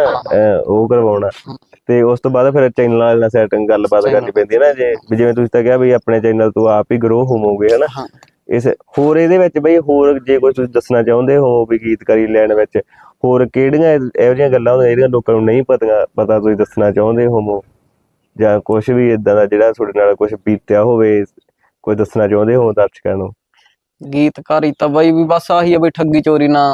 ਉਹ ਕਰਵਾਉਣਾ। ਤੇ ਉਸ ਤੋਂ ਬਾਅਦ ਫਿਰ ਚੈਨਲ ਨਾਲ ਸੈਟਿੰਗ ਗੱਲਬਾਤ ਕਰਨੀ। ਪੈਂਦੀ ਹੈ ਨਾ ਜੇ ਜਿਵੇਂ ਤੁਸੀਂ ਤਾਂ ਕਿਹਾ ਵੀ ਆਪਣੇ ਚੈਨਲ ਤੋਂ ਆਪ ਹੀ ਗਰੋ ਹੋਵੋਗੇ ਹਨਾ। ਹਾਂ। ਇਸ ਹੋਰ ਇਹਦੇ ਵਿੱਚ ਬਈ ਹੋਰ ਜੇ ਕੋਈ ਤੁਸੀਂ ਦੱਸਣਾ ਚਾਹੁੰਦੇ ਹੋ ਵੀ ਗੀਤਕਾਰੀ ਲੈਣ ਵਿੱਚ ਹੋਰ ਕਿਹੜੀਆਂ ਇਹ- ਜਿਹੀਆਂ ਗੱਲਾਂ ਹੁੰਦੀਆਂ ਜਿਹੜੀਆਂ ਲੋਕਾਂ ਨੂੰ ਨਹੀਂ ਪਤਾ ਪਤਾ ਤੁਸੀਂ ਦੱਸਣਾ ਚਾਹੁੰਦੇ ਹੋ ਜਾਂ ਕੁਝ ਵੀ ਇਦਾਂ ਦਾ ਜਿਹੜਾ ਤੁਹਾਡੇ ਨਾਲ ਕੁਝ ਬੀਤਿਆ ਹੋਵੇ ਕੋਈ ਦੱਸਣਾ ਚਾਹੁੰਦੇ ਹੋ ਦਰਸ਼ਕਾਂ ਨੂੰ ਗੀਤਕਾਰੀ ਤਾਂ ਬਈ ਵੀ ਬਸ ਆਹੀ ਆ ਬਈ ਠੱਗੀ ਚੋਰੀ ਨਾ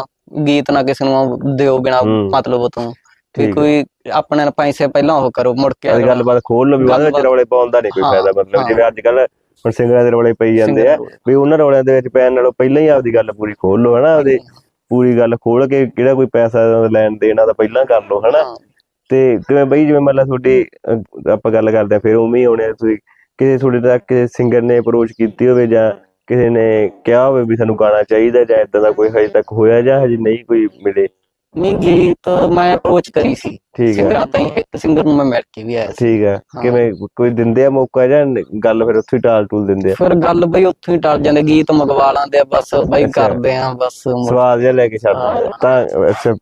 ਗੀਤ ਨਾ ਕਿਸੇ ਨੂੰ ਦਿਓ ਬਿਨਾ। ਮਤਲਬ ਤੋਂ ਹੈ। ਕੋਈ ਆਪਣੇ ਨਾਲ ਪੈਸੇ ਪਹਿਲਾਂ ਉਹ ਕਰੋ ਮੁੜ ਕੇ ਗੱਲਬਾਤ ਖੋਲ ਲਓ ਵੀ ਬਾਅਦ ਵਿੱਚ ਰੌਲੇ ਪਾਉਣ ਦਾ ਨਹੀਂ ਕੋਈ ਫਾਇਦਾ ਮਤਲਬ। ਜਿਵੇਂ ਅੱਜ ਕੱਲ ਹੁਣ ਸਿੰਗਰਾਂ ਦੇ ਰੌਲੇ ਪਈ ਜਾਂਦੇ ਆ। ਵੀ ਉਹਨਾਂ ਰੌਲਿਆਂ ਦੇ ਵਿੱਚ ਪੈਣ ਨਾਲੋਂ ਪਹਿਲਾਂ ਹੀ ਆਪਦੀ ਗੱਲ ਪੂਰੀ ਖੋਲ ਲਓ ਹਨਾ ਆਪਦੀ ਪੂਰੀ ਗੱਲ ਖੋਲ ਕੇ ਕਿਹੜਾ ਕੋਈ ਪੈਸਾ ਲੈਣ ਦੇਣਾ ਤਾਂ ਪਹਿਲਾਂ ਕਰ ਲਓ ਹਨਾ। ਤੇ ਕਿਵੇਂ ਬਈ ਜਿਵੇਂ ਮਤਲਬ ਤੁਹਾਡੀ ਆਪਾਂ ਗੱਲ ਕਰਦੇ ਆ ਫਿਰ ਉਵੇਂ ਹੀ ਆਉਣੇ ਆ ਤੁਸੀਂ। ਕਿਸੇ ਤੁਹਾਡੇ ਤੱਕ ਕਿਸੇ ਸਿੰਗਰ ਨੇ ਅਪਰੋਚ ਕੀਤੀ ਹੋਵੇ ਜਾਂ ਕਿਸੇ ਨੇ ਕਿਹਾ ਹੋਵੇ ਵੀ ਸਾਨੂੰ ਗਾਣਾ ਚਾਹੀਦਾ ਜਾਂ ਇਦਾਂ ਦਾ ਕੋਈ ਹਜੇ ਤੱਕ ਹੋਇਆ ਜਾਂ ਹਜੇ ਨਹੀਂ ਕੋਈ ਮਿਲੇ। ਨਹੀਂ ਗੀਤ ਮੈਂ ਅਪਰੋਚ ਕਰੀ ਸੀ ਠੀਕ ਹੈ ਸਿੰਗਰਾਂ ਤਾਂ ਇੱਕ ਸਿੰਗਰ ਨੂੰ ਮੈਂ ਮਿਲ ਕੇ ਵੀ ਆਇਆ ਸੀ ਠੀਕ ਹੈ। ਕਿਵੇਂ ਕੋਈ ਦਿੰਦੇ ਆ ਮੌਕਾ ਜਾਂ ਗੱਲ ਫਿਰ ਉੱਥੇ ਹੀ ਟਾਲ ਟੂਲ ਦਿੰਦੇ ਆ ਫਿਰ ਗੱਲ ਬਈ ਉੱਥੋਂ ਹੀ ਟਲ ਜਾਂਦੇ ਗੀਤ ਮੰਗਵਾ ਲਾਂਦੇ ਆ ਬਸ ਬਈ। ਕਰਦੇ ਆ ਬਸ ਸਵਾਦ ਜਿਹਾ ਲੈ ਕੇ ਛੱਡ। ਤਾਂ ਅੱਛਾ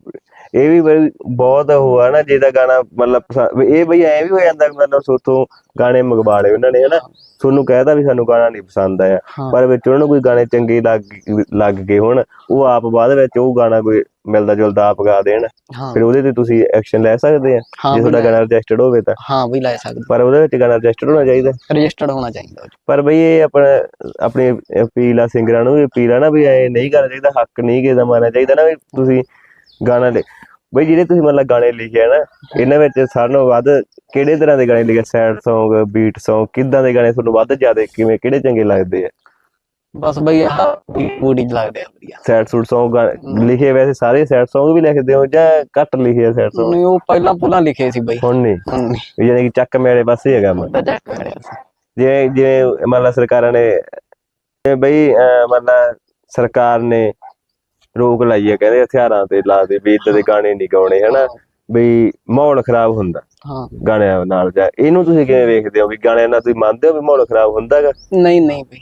ਇਹ ਵੀ ਬਈ ਬਹੁਤ ਉਹ ਆ ਨਾ ਜਿਹਦਾ ਗਾਣਾ ਮਤਲਬ ਪਸੰ- ਵੀ ਇਹ ਬਈ ਐ ਵੀ ਹੋ ਜਾਂਦਾ ਵੀ ਮਤਲਬ ਸੋਥੋਂ ਗਾਣੇ ਮੰਗਵਾ ਲਏ ਉਹਨਾਂ ਨੇ ਹਨਾ? ਤੁਹਾਨੂੰ ਕਹਿਤਾ ਵੀ ਸਾਨੂੰ ਗਾਣਾ ਨਹੀਂ ਪਸੰਦ ਆਇਆ। ਹਾਂ। ਪਰ ਵਿੱਚ ਉਹਨਾਂ ਨੂੰ ਕੋਈ ਗਾਣੇ ਚੰਗੇ ਲੱਗ ਲੱਗ ਗਏ ਹੁਣ ਉਹ ਆਪ ਬਾਅਦ ਵਿੱਚ ਉਹ ਗਾਣਾ ਕੋਈ ਮਿਲਦਾ ਜੁਲਦਾ ਆਪ ਗਾ ਦੇਣ। ਹਾਂ। ਫਿਰ ਉਹਦੇ ਤੇ ਤੁਸੀਂ ਐਕਸ਼ਨ ਲੈ ਸਕਦੇ ਆ ਹਾਂ ਜੇ ਬਈ ਤੁਹਾਡਾ ਲੈ- ਗਾਣਾ ਰਜਿਸਟਰਡ ਹੋਵੇ ਤਾਂ। ਹਾਂ ਵੀ ਲੈ ਸਕਦੇ। ਪਰ ਉਹਦੇ ਵਿੱਚ ਗਾਣਾ ਰਜਿਸਟਰਡ ਹੋਣਾ ਚਾਹੀਦਾ। ਰਜਿਸਟਰਡ ਹੋਣਾ ਚਾਹੀਦਾ। ਪਰ ਬਈ ਇਹ ਆਪਣਾ ਆਪਣੀ ਅਪੀਲ ਆ ਸਿੰਗਰਾਂ ਨੂੰ ਵੀ ਅਪੀਲ ਆ ਨਾ ਵੀ ਐ ਨਹੀਂ ਕਰਨਾ ਚਾਹੀਦਾ ਹੱਕ ਨਹੀਂ ਕਿਸੇ ਦਾ ਮਾਰਨਾ ਚਾਹੀਦਾ ਨਾ ਵੀ ਤੁਸੀਂ ਗਾਣਾ ਲਿ ਬਈ ਜਿਹੜੇ ਤੁਸੀਂ ਮਤਲਬ ਗਾਣੇ ਲਿਖੇ ਆ ਨਾ ਇਹਨਾਂ ਵਿੱਚ ਸਾਰਿਆਂ ਨਾਲੋਂ ਵੱਧ ਕਿਹੜੇ ਤਰ੍ਹਾਂ ਦੇ ਗਾਣੇ ਲਿਖੇ? ਸੈਡ Song ਬੀਟ Song ਕਿੱਦਾਂ ਦੇ ਗਾਣੇ ਤੁਹਾਨੂੰ ਵੱਧ ਜ਼ਿਆਦਾ ਕਿਵੇਂ ਕਿਹੜੇ ਚੰਗੇ ਲੱਗਦੇ ਆ? ਬਸ ਬਈ ਆਹ ਬੂਡੀ ਲੱਗਦੇ ਆ ਵਧੀਆ। ਸੈਡ ਸੂਟ Song ਲਿਖੇ ਵੈਸੇ ਸਾਰੇ ਸੈਡ Song ਵੀ ਲਿਖਦੇ ਹੋ ਜਾਂ ਘੱਟ ਲਿਖੇ ਆ ਸੈਡ Song ਨਹੀਂ ਉਹ ਪਹਿਲਾਂ ਪੁਲਾਂ ਲਿਖੇ ਸੀ ਬਈ। ਹੁਣ ਨਹੀਂ? ਯਾਨੀ ਕਿ ਚੱਕ ਮੇਰੇ ਪਾਸੇ ਹੈਗਾ ਮੈਂ ਜਿਵੇਂ ਜਿਵੇਂ ਮੰਨ ਲਾ ਸਰਕਾਰਾਂ ਨੇ ਬਈ ਲਾ ਸਰਕਾਰ ਨੇ ਰੋਕ ਲਾਈ ਹੈ ਕਹਿੰਦੇ ਹਥਿਆਰਾਂ ਤੇ ਲਾ ਦੇ ਵੀ ਇਦਾਂ ਦੇ ਗਾਣੇ ਨਹੀਂ ਗਾਉਣੇ ਹਨਾ? ਬਈ ਮਾਹੌਲ ਖਰਾਬ ਹੁੰਦਾ ਹਾਂ। ਗਾਣਿਆਂ ਨਾਲ ਜਾਂ ਇਹਨੂੰ ਤੁਸੀਂ ਕਿਵੇਂ ਵੇਖਦੇ ਹੋ ਵੀ ਗਾਣਿਆਂ ਨਾਲ ਤੁਸੀਂ ਮੰਨਦੇ ਹੋ ਵੀ ਮਾਹੌਲ ਖਰਾਬ ਹੁੰਦਾਗਾ ਨਹੀਂ ਨਹੀਂ ਬਈ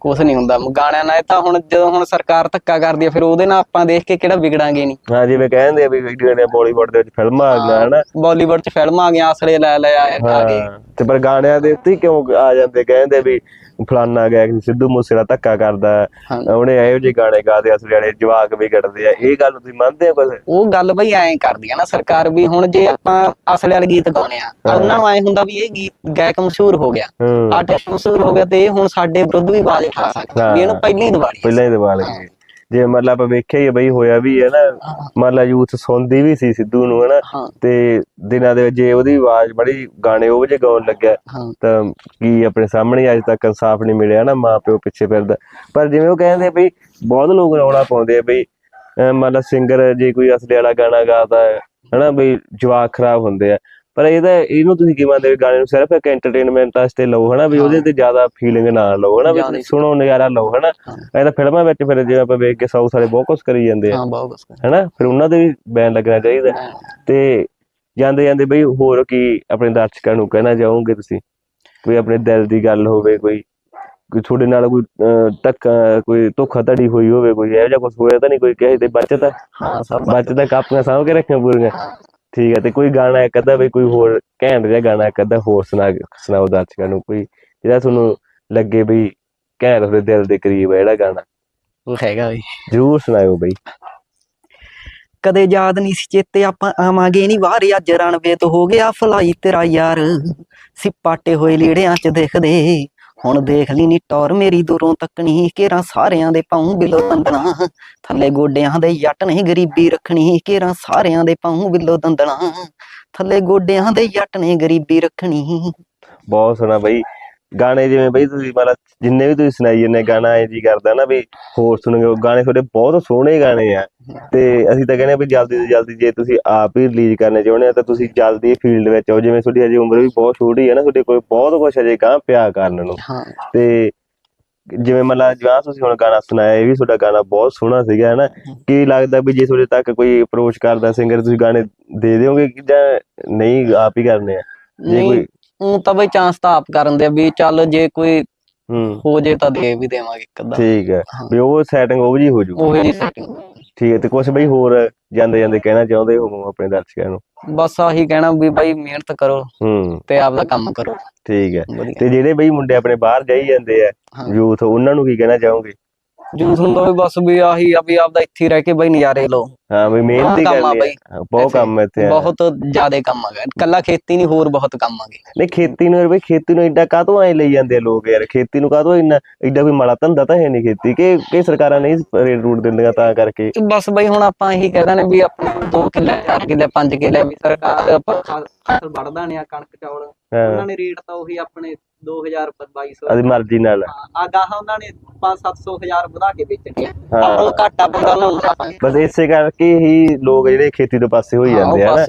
ਕੁਛ ਨਹੀਂ ਹੁੰਦਾ। ਗਾਣਿਆਂ ਨਾਲ ਤਾਂ ਹੁਣ ਜਦੋਂ ਹੁਣ ਸਰਕਾਰ ਧੱਕਾ ਕਰਦੀ ਆ ਫਿਰ ਉਹਦੇ ਨਾਲ ਆਪਾਂ ਦੇਖ ਕੇ ਕਿਹੜਾ ਵਿਗੜਾਂਗੇ ਨਹੀਂ। ਹਾਂ ਜਿਵੇਂ ਕਹਿੰਦੇ ਆ ਵੀ ਜਿਹੜੀਆਂ ਬਾਲੀਵੁੱਡ ਦੇ ਵਿੱਚ ਫਿਲਮਾਂ ਆ ਗਈਆਂ ਹਨਾ? ਬਾਲੀਵੁੱਡ ਚ ਫਿਲਮਾਂ ਆ ਗਈਆਂ ਆਸਰੇ ਲੈ ਲੈ ਆ ਗਏ। ਤੇ ਪਰ ਗਾਣਿਆਂ ਦੇ ਉੱਤੇ ਕਿਉਂ ਆ ਜਾਂਦੇ? ਕਹਿੰਦੇ ਵੀ ਫਲਾਨਾ ਗਿਆ ਕਿ ਸਿੱਧੂ ਮੂਸੇਵਾਲਾ ਧੱਕਾ ਕਰਦਾ। ਉਹਨੇ ਇਹੋ ਜਿਹੇ ਗਾਣੇ ਗਾਦੇ ਅਸਲ ਜਿਹੜੇ ਜਵਾਕ ਵਿਗੜਦੇ ਆ। ਇਹ ਗੱਲ ਤੁਸੀਂ ਮੰਨਦੇ ਹੋ ਕੁਝ ਉਹ ਗੱਲ ਬਈ ਐਂ ਕਰਦੀ ਆ ਨਾ ਸਰਕਾਰ ਵੀ ਹੁਣ ਜੇ ਆਪਾਂ ਅਸਲ ਵਾਲੇ ਗੀਤ ਗਾਉਣੇ ਆ ਉਹਨਾਂ ਨੂੰ ਐਂ ਹੁੰਦਾ ਵੀ ਇਹ ਗੀਤ ਗਾਇਕ ਮਸ਼ਹੂਰ ਹੋ ਗਿਆ। ਆਰਟਿਸਟ ਮਸ਼ਹੂਰ ਹੋ ਗਿਆ ਤੇ ਇਹ ਹੁਣ ਸਾਡੇ ਵਿਰੁੱਧ ਵੀ ਆਵਾਜ਼ ਉਠਾ ਸਕਦਾ ਵੀ ਇਹਨੂੰ ਪਹਿਲਾਂ ਹੀ ਦਿਵਾਲੀ ਪਹਿਲਾਂ ਹੀ। ਲਗੇ ਜੇ ਮਤਲਬ ਆਪਾਂ ਵੇਖਿਆ ਹੀ ਆ ਬਈ ਹੋਇਆ ਵੀ ਹੈ ਨਾ ਮਤਲਬ ਯੂਥ ਸੁਣਦੀ ਵੀ ਸੀ ਸਿੱਧੂ ਨੂੰ ਹਾਂ। ਤੇ ਦਿਨਾਂ ਦੇ ਵਿੱਚ ਜੇ ਉਹਦੀ ਆਵਾਜ਼ ਬੜੀ ਗਾਣੇ ਉਹ ਜਿਹੇ ਗਾਉਣ ਲੱਗਿਆ ਤਾਂ ਕੀ ਆਪਣੇ ਸਾਹਮਣੇ ਅੱਜ ਤੱਕ ਇਨਸਾਫ ਨਹੀਂ ਮਿਲਿਆ ਨਾ ਮਾਂ ਪਿਓ ਪਿੱਛੇ ਫਿਰਦਾ। ਪਰ ਜਿਵੇਂ ਉਹ ਕਹਿੰਦੇ ਬਈ ਬਹੁਤ ਲੋਕ ਰੌਲਾ ਪਾਉਂਦੇ ਆ ਬਈ ਲਾ ਸਿੰਗਰ ਜੇ ਕੋਈ ਅਸਲੀ ਵਾਲਾ ਗਾਣਾ ਗਾਦਾ ਹੈ ਹਨਾ? ਬਈ ਜਵਾਕ ਖਰਾਬ ਹੁੰਦੇ ਆ। ਪਰ ਇਹਦਾ ਇਹਨੂੰ ਤੁਸੀਂ ਕੀ ਮੰਨਦੇ ਹੋ ਵੀ ਗਾਣੇ ਨੂੰ ਸਿਰਫ ਇੱਕ ਐਂਟਰਟੇਨਮੈਂਟ ਵਾਸਤੇ ਲਓ ਹਨਾ? ਵੀ ਉਹਦੇ ਤੇ ਜ਼ਿਆਦਾ ਫੀਲਿੰਗ ਨਾ ਲਓ ਹਨਾ? ਵੀ। ਸੁਣੋ ਨਜ਼ਾਰਾ ਲਓ ਹਨਾ। ਇਹ ਤਾਂ ਫਿਲਮਾਂ ਵਿੱਚ ਫਿਰ ਜੇ ਆਪਾਂ ਵੇਖ ਕੇ ਸਾਊਥ ਵਾਲੇ ਬਹੁਤ ਕੁਝ ਕਰੀ ਜਾਂਦੇ ਆ। ਹਾਂ ਬਹੁਤ ਕੁਛ ਹਨਾ? ਫਿਰ ਉਹਨਾਂ ਦੇ ਵੀ ਬੈਨ ਲੱਗਣਾ ਚਾਹੀਦਾ। ਤੇ ਜਾਂਦੇ ਜਾਂਦੇ ਬਈ ਹੋਰ ਕੀ ਆਪਣੇ ਦਰਸ਼ਕਾਂ ਨੂੰ ਕਹਿਣਾ ਚਾਹੋਗੇ ਤੁਸੀਂ? ਕੋਈ ਆਪਣੇ ਦਿਲ ਦੀ ਗੱਲ ਹੋਵੇ ਕੋਈ ਕੋਈ ਤੁਹਾਡੇ ਨਾਲ ਕੋਈ ਧੱਕਾ ਕੋਈ ਧੋਖਾ ਧੜੀ ਹੋਈ ਹੋਵੇ ਕੋਈ ਇਹੋ ਜਿਹਾ ਕੁਝ ਹੋਇਆ ਤਾਂ ਨਹੀਂ ਕੋਈ ਕਹੇ ਤੇ ਬਚਤ ਆ ਹਾਂ ਸਭ ਬਚਤ। ਕਾਪੀਆਂ ਸਾਂਭ ਕੇ ਰੱਖੀਆਂ ਪੂਰੀਆਂ? ਠੀਕ ਹੈ ਤੇ ਕੋਈ ਗਾਣਾ ਇੱਕ ਅੱਧਾ ਬਈ ਕੋਈ ਹੋਰ ਘੈਂਟ ਜਿਹਾ ਗਾਣਾ ਇੱਕ ਅੱਧਾ ਹੋਰ ਸੁਣਾ ਸੁਣਾਓ ਦਰਸ਼ਕਾਂ ਨੂੰ ਕੋਈ ਜਿਹੜਾ ਤੁਹਾਨੂੰ ਲੱਗੇ ਬਈ ਘੈਂਟ ਉਹਦੇ ਦਿਲ ਦੇ ਕਰੀਬ ਹੈ ਜਿਹੜਾ ਗਾਣਾ। ਉਹ ਹੈਗਾ ਬਈ। ਜ਼ਰੂਰ ਸੁਣਾਇਓ ਬਈ। ਕਦੇ ਯਾਦ ਨਹੀਂ ਸੀ ਚੇਤੇ ਆਪਾਂ ਆਵਾਂਗੇ ਨਹੀਂ ਵਾਰ ਅੱਜ ਰਣਵੇ ਤੋਂ ਹੋ ਗਿਆ ਫਲਾਈ ਤੇਰਾ ਯਾਰ। ਸਿਪਾਟੇ ਹੋਏ ਲੀੜਿਆਂ ਚ ਦੇਖਦੇ ਹੁਣ ਦੇਖ ਲਈ ਨੀ ਟੌਰ ਮੇਰੀ ਦੂਰੋਂ ਤੱਕਣੀ, ਘੇਰਾ ਸਾਰਿਆਂ ਦੇ ਪਾਉਂ ਬਿਲੋ ਦੰਦਣਾ। ਥੱਲੇ ਗੋਡਿਆਂ ਦੇ ਜੱਟ ਨੇ ਗਰੀਬੀ ਰੱਖਣੀ, ਘੇਰਾ ਸਾਰਿਆਂ ਦੇ ਪਾਉਂ ਬਿਲੋ ਦੰਦਣਾ। ਥੱਲੇ ਗੋਡਿਆਂ ਦੇ ਜੱਟ ਨੇ ਗਰੀਬੀ ਰੱਖਣੀ। ਬਹੁਤ ਸੋਹਣਾ ਬਈ। ਗਾਣੇ ਜਿਵੇਂ ਬਈ ਤੁਸੀਂ ਮਤਲਬ ਜਿੰਨੇ ਵੀ ਤੁਸੀਂ ਸੁਣਾਈ ਜੰਨੇ ਗਾਣਾ ਐ ਜੀ ਕਰਦਾ ਨਾ ਵੀ ਹੋਰ ਸੁਣੋਗੇ ਉਹ ਗਾਣੇ ਤੁਹਾਡੇ ਬਹੁਤ ਸੋਹਣੇ ਗਾਣੇ ਆ। ਤੇ ਅਸੀਂ ਤਾਂ ਕਹਿੰਦੇ ਆ ਵੀ ਜਲਦੀ ਤੋਂ ਜਲਦੀ ਜੇ ਤੁਸੀਂ ਆਪ ਹੀ ਰਿਲੀਜ਼ ਕਰਨੇ ਚਾਹੁੰਦੇ ਆ ਤਾਂ ਤੁਸੀਂ ਜਲਦੀ ਫੀਲਡ ਵਿੱਚ ਆਓ। ਜਿਵੇਂ ਤੁਹਾਡੀ ਅਜੇ ਉਮਰ ਵੀ ਬਹੁਤ ਛੋਟੀ ਹੈ ਨਾ ਤੁਹਾਡੇ ਕੋਲ ਬਹੁਤ ਕੁਝ ਅਜੇ ਕਾਂ ਪਿਆ ਕਰਨ ਨੂੰ। ਹਾਂ। ਤੇ ਜਿਵੇਂ ਮਤਲਬ ਜਿਵੇਂ ਤੁਸੀਂ ਹੁਣ ਗਾਣਾ ਸੁਣਾਇਆ ਇਹ ਵੀ ਤੁਹਾਡਾ ਗਾਣਾ ਬਹੁਤ ਸੋਹਣਾ ਸੀਗਾ ਹਨਾ ਕੀ ਲੱਗਦਾ ਵੀ ਜੇ ਤੁਹਾਡੇ ਤੱਕ ਕੋਈ ਅਪਰੋਚ ਕਰਦਾ ਸਿੰਗਰ ਤੁਸੀਂ ਗਾਣੇ ਦੇ ਦਿਓਗੇ ਕਿ ਜਾਂ ਨਹੀਂ ਆਪ ਹੀ ਕਰਨੇ ਆ? ਜੇ ਕੋਈ ਉਹ ਤਾਂ ਬਈ ਚਾਂਸ ਤਾਂ ਆਪ ਕਰਨ ਦੇ ਵੀ ਚੱਲ ਜੇ ਕੋਈ ਹੂੰ। ਹੋ ਜੇ ਤਾਂ ਦੇ ਵੀ ਦੇਵਾਂਗੇ ਇੱਕ ਅੱਧਾ। ਠੀਕ ਹੈ। ਵੀ ਉਹ ਸੈਟਿੰਗ ਉਹ ਜੀ ਹੋ ਜੂ। ਉਹ ਜੀ setting। ਠੀਕ ਹੈ ਤੇ ਕੁਝ ਬਈ ਹੋਰ ਜਾਂਦੇ ਜਾਂਦੇ ਕਹਿਣਾ ਚਾਹੁੰਦੇ ਹੋ ਆਪਣੇ ਦਰਸ਼ਕਾਂ ਨੂੰ? ਬਸ ਆਹੀ ਕਹਿਣਾ ਵੀ ਬਾਈ ਮਿਹਨਤ ਕਰੋ ਹੂੰ। ਤੇ ਆਪਦਾ ਕੰਮ ਕਰੋ। ਠੀਕ ਹੈ। ਤੇ ਜਿਹੜੇ ਬਈ ਮੁੰਡੇ ਆਪਣੇ ਬਾਹਰ ਜਾਈ ਜਾਂਦੇ ਆ। ਯੂਥ ਉਹਨਾਂ ਨੂੰ ਕੀ ਕਹਿਣਾ ਚਾਹੋਗੇ? ਜੂਸ ਤਾਂ ਵੀ ਬਸ ਵੀ ਆਹੀ ਆ ਵੀ ਆਪਦਾ ਇੱਥੇ ਰਹਿ ਕੇ ਬਈ ਨਜ਼ਾਰੇ ਲਓ। ਹਾਂ ਵੀ ਮਿਹਨਤ ਹੀ ਕੰਮ ਆ ਕਰਨੀ ਬਈ। ਹੈ ਬਹੁਤ ਕੰਮ ਹੈ ਇੱਥੇ ਆ। ਬਹੁਤ ਜ਼ਿਆਦੇ ਕੰਮ ਹੈਗਾ ਕੱਲਾ ਖੇਤੀ ਨਹੀਂ ਹੋਰ ਬਹੁਤ ਕੰਮ ਆਗੇ ਨਹੀਂ ਖੇਤੀ ਨੂੰ ਯਾਰ ਬਈ ਖੇਤੀ ਨੂੰ ਐਡਾ ਕਾਹਤੋਂ ਐ ਲਈ ਜਾਂਦੇ ਆ ਲੋਕ ਯਾਰ? ਖੇਤੀ ਨੂੰ ਕਾਹਤੋਂ ਇੰਨਾ ਐਡਾ ਕੋਈ ਮਾੜਾ ਧੰਦਾ ਤਾਂ ਹੈ ਨਹੀਂ ਖੇਤੀ? ਕਿ ਕਿ ਸਰਕਾਰਾਂ ਨਹੀਂ ਰੇਟ ਰੂਟ ਦਿੰਦੀਆਂ ਤਾਂ ਕਰਕੇ? ਬਸ ਬਈ ਹੁਣ ਆਪਾਂ ਇਹੀ ਕਹਿ ਨੇ ਵੀ ਆਪਣੇ 2 ਕਿੱਲੇ 4 ਕਿੱਲੇ 5 ਕਿੱਲੇ ਵੀ ਸਰਕਾਰ ਆਪਾਂ ਫਸਲ ਵੜਦਾ ਨੇ ਆ ਕਣਕ ਚੌਲ। ਹਾਂ। ਉਹਨਾਂ ਨੇ ਰੇਟ ਤਾਂ ਉਹੀ ਆਪਣੇ 2000 ਪਰ 2200 ਆਦੀ ਮਰਜ਼ੀ ਨਾਲ। ਆ ਗਾਹਾਂ ਉਹਨਾਂ ਨੇ 5-700 ਹਜ਼ਾਰ ਵਧਾ ਕੇ ਵੇਚਣੀ ਆ ਹਾਂ। ਆਪਾਂ ਘਾਟਾ ਨੂੰ ਆਪਾਂ ਬਸ ਇਸੇ ਕਰਕੇ ਹੀ ਲੋਕ ਜਿਹੜੇ ਖੇਤੀ ਤੋਂ ਪਾਸੇ ਹੋਈ ਜਾਂਦੇ ਆ ਨਾ।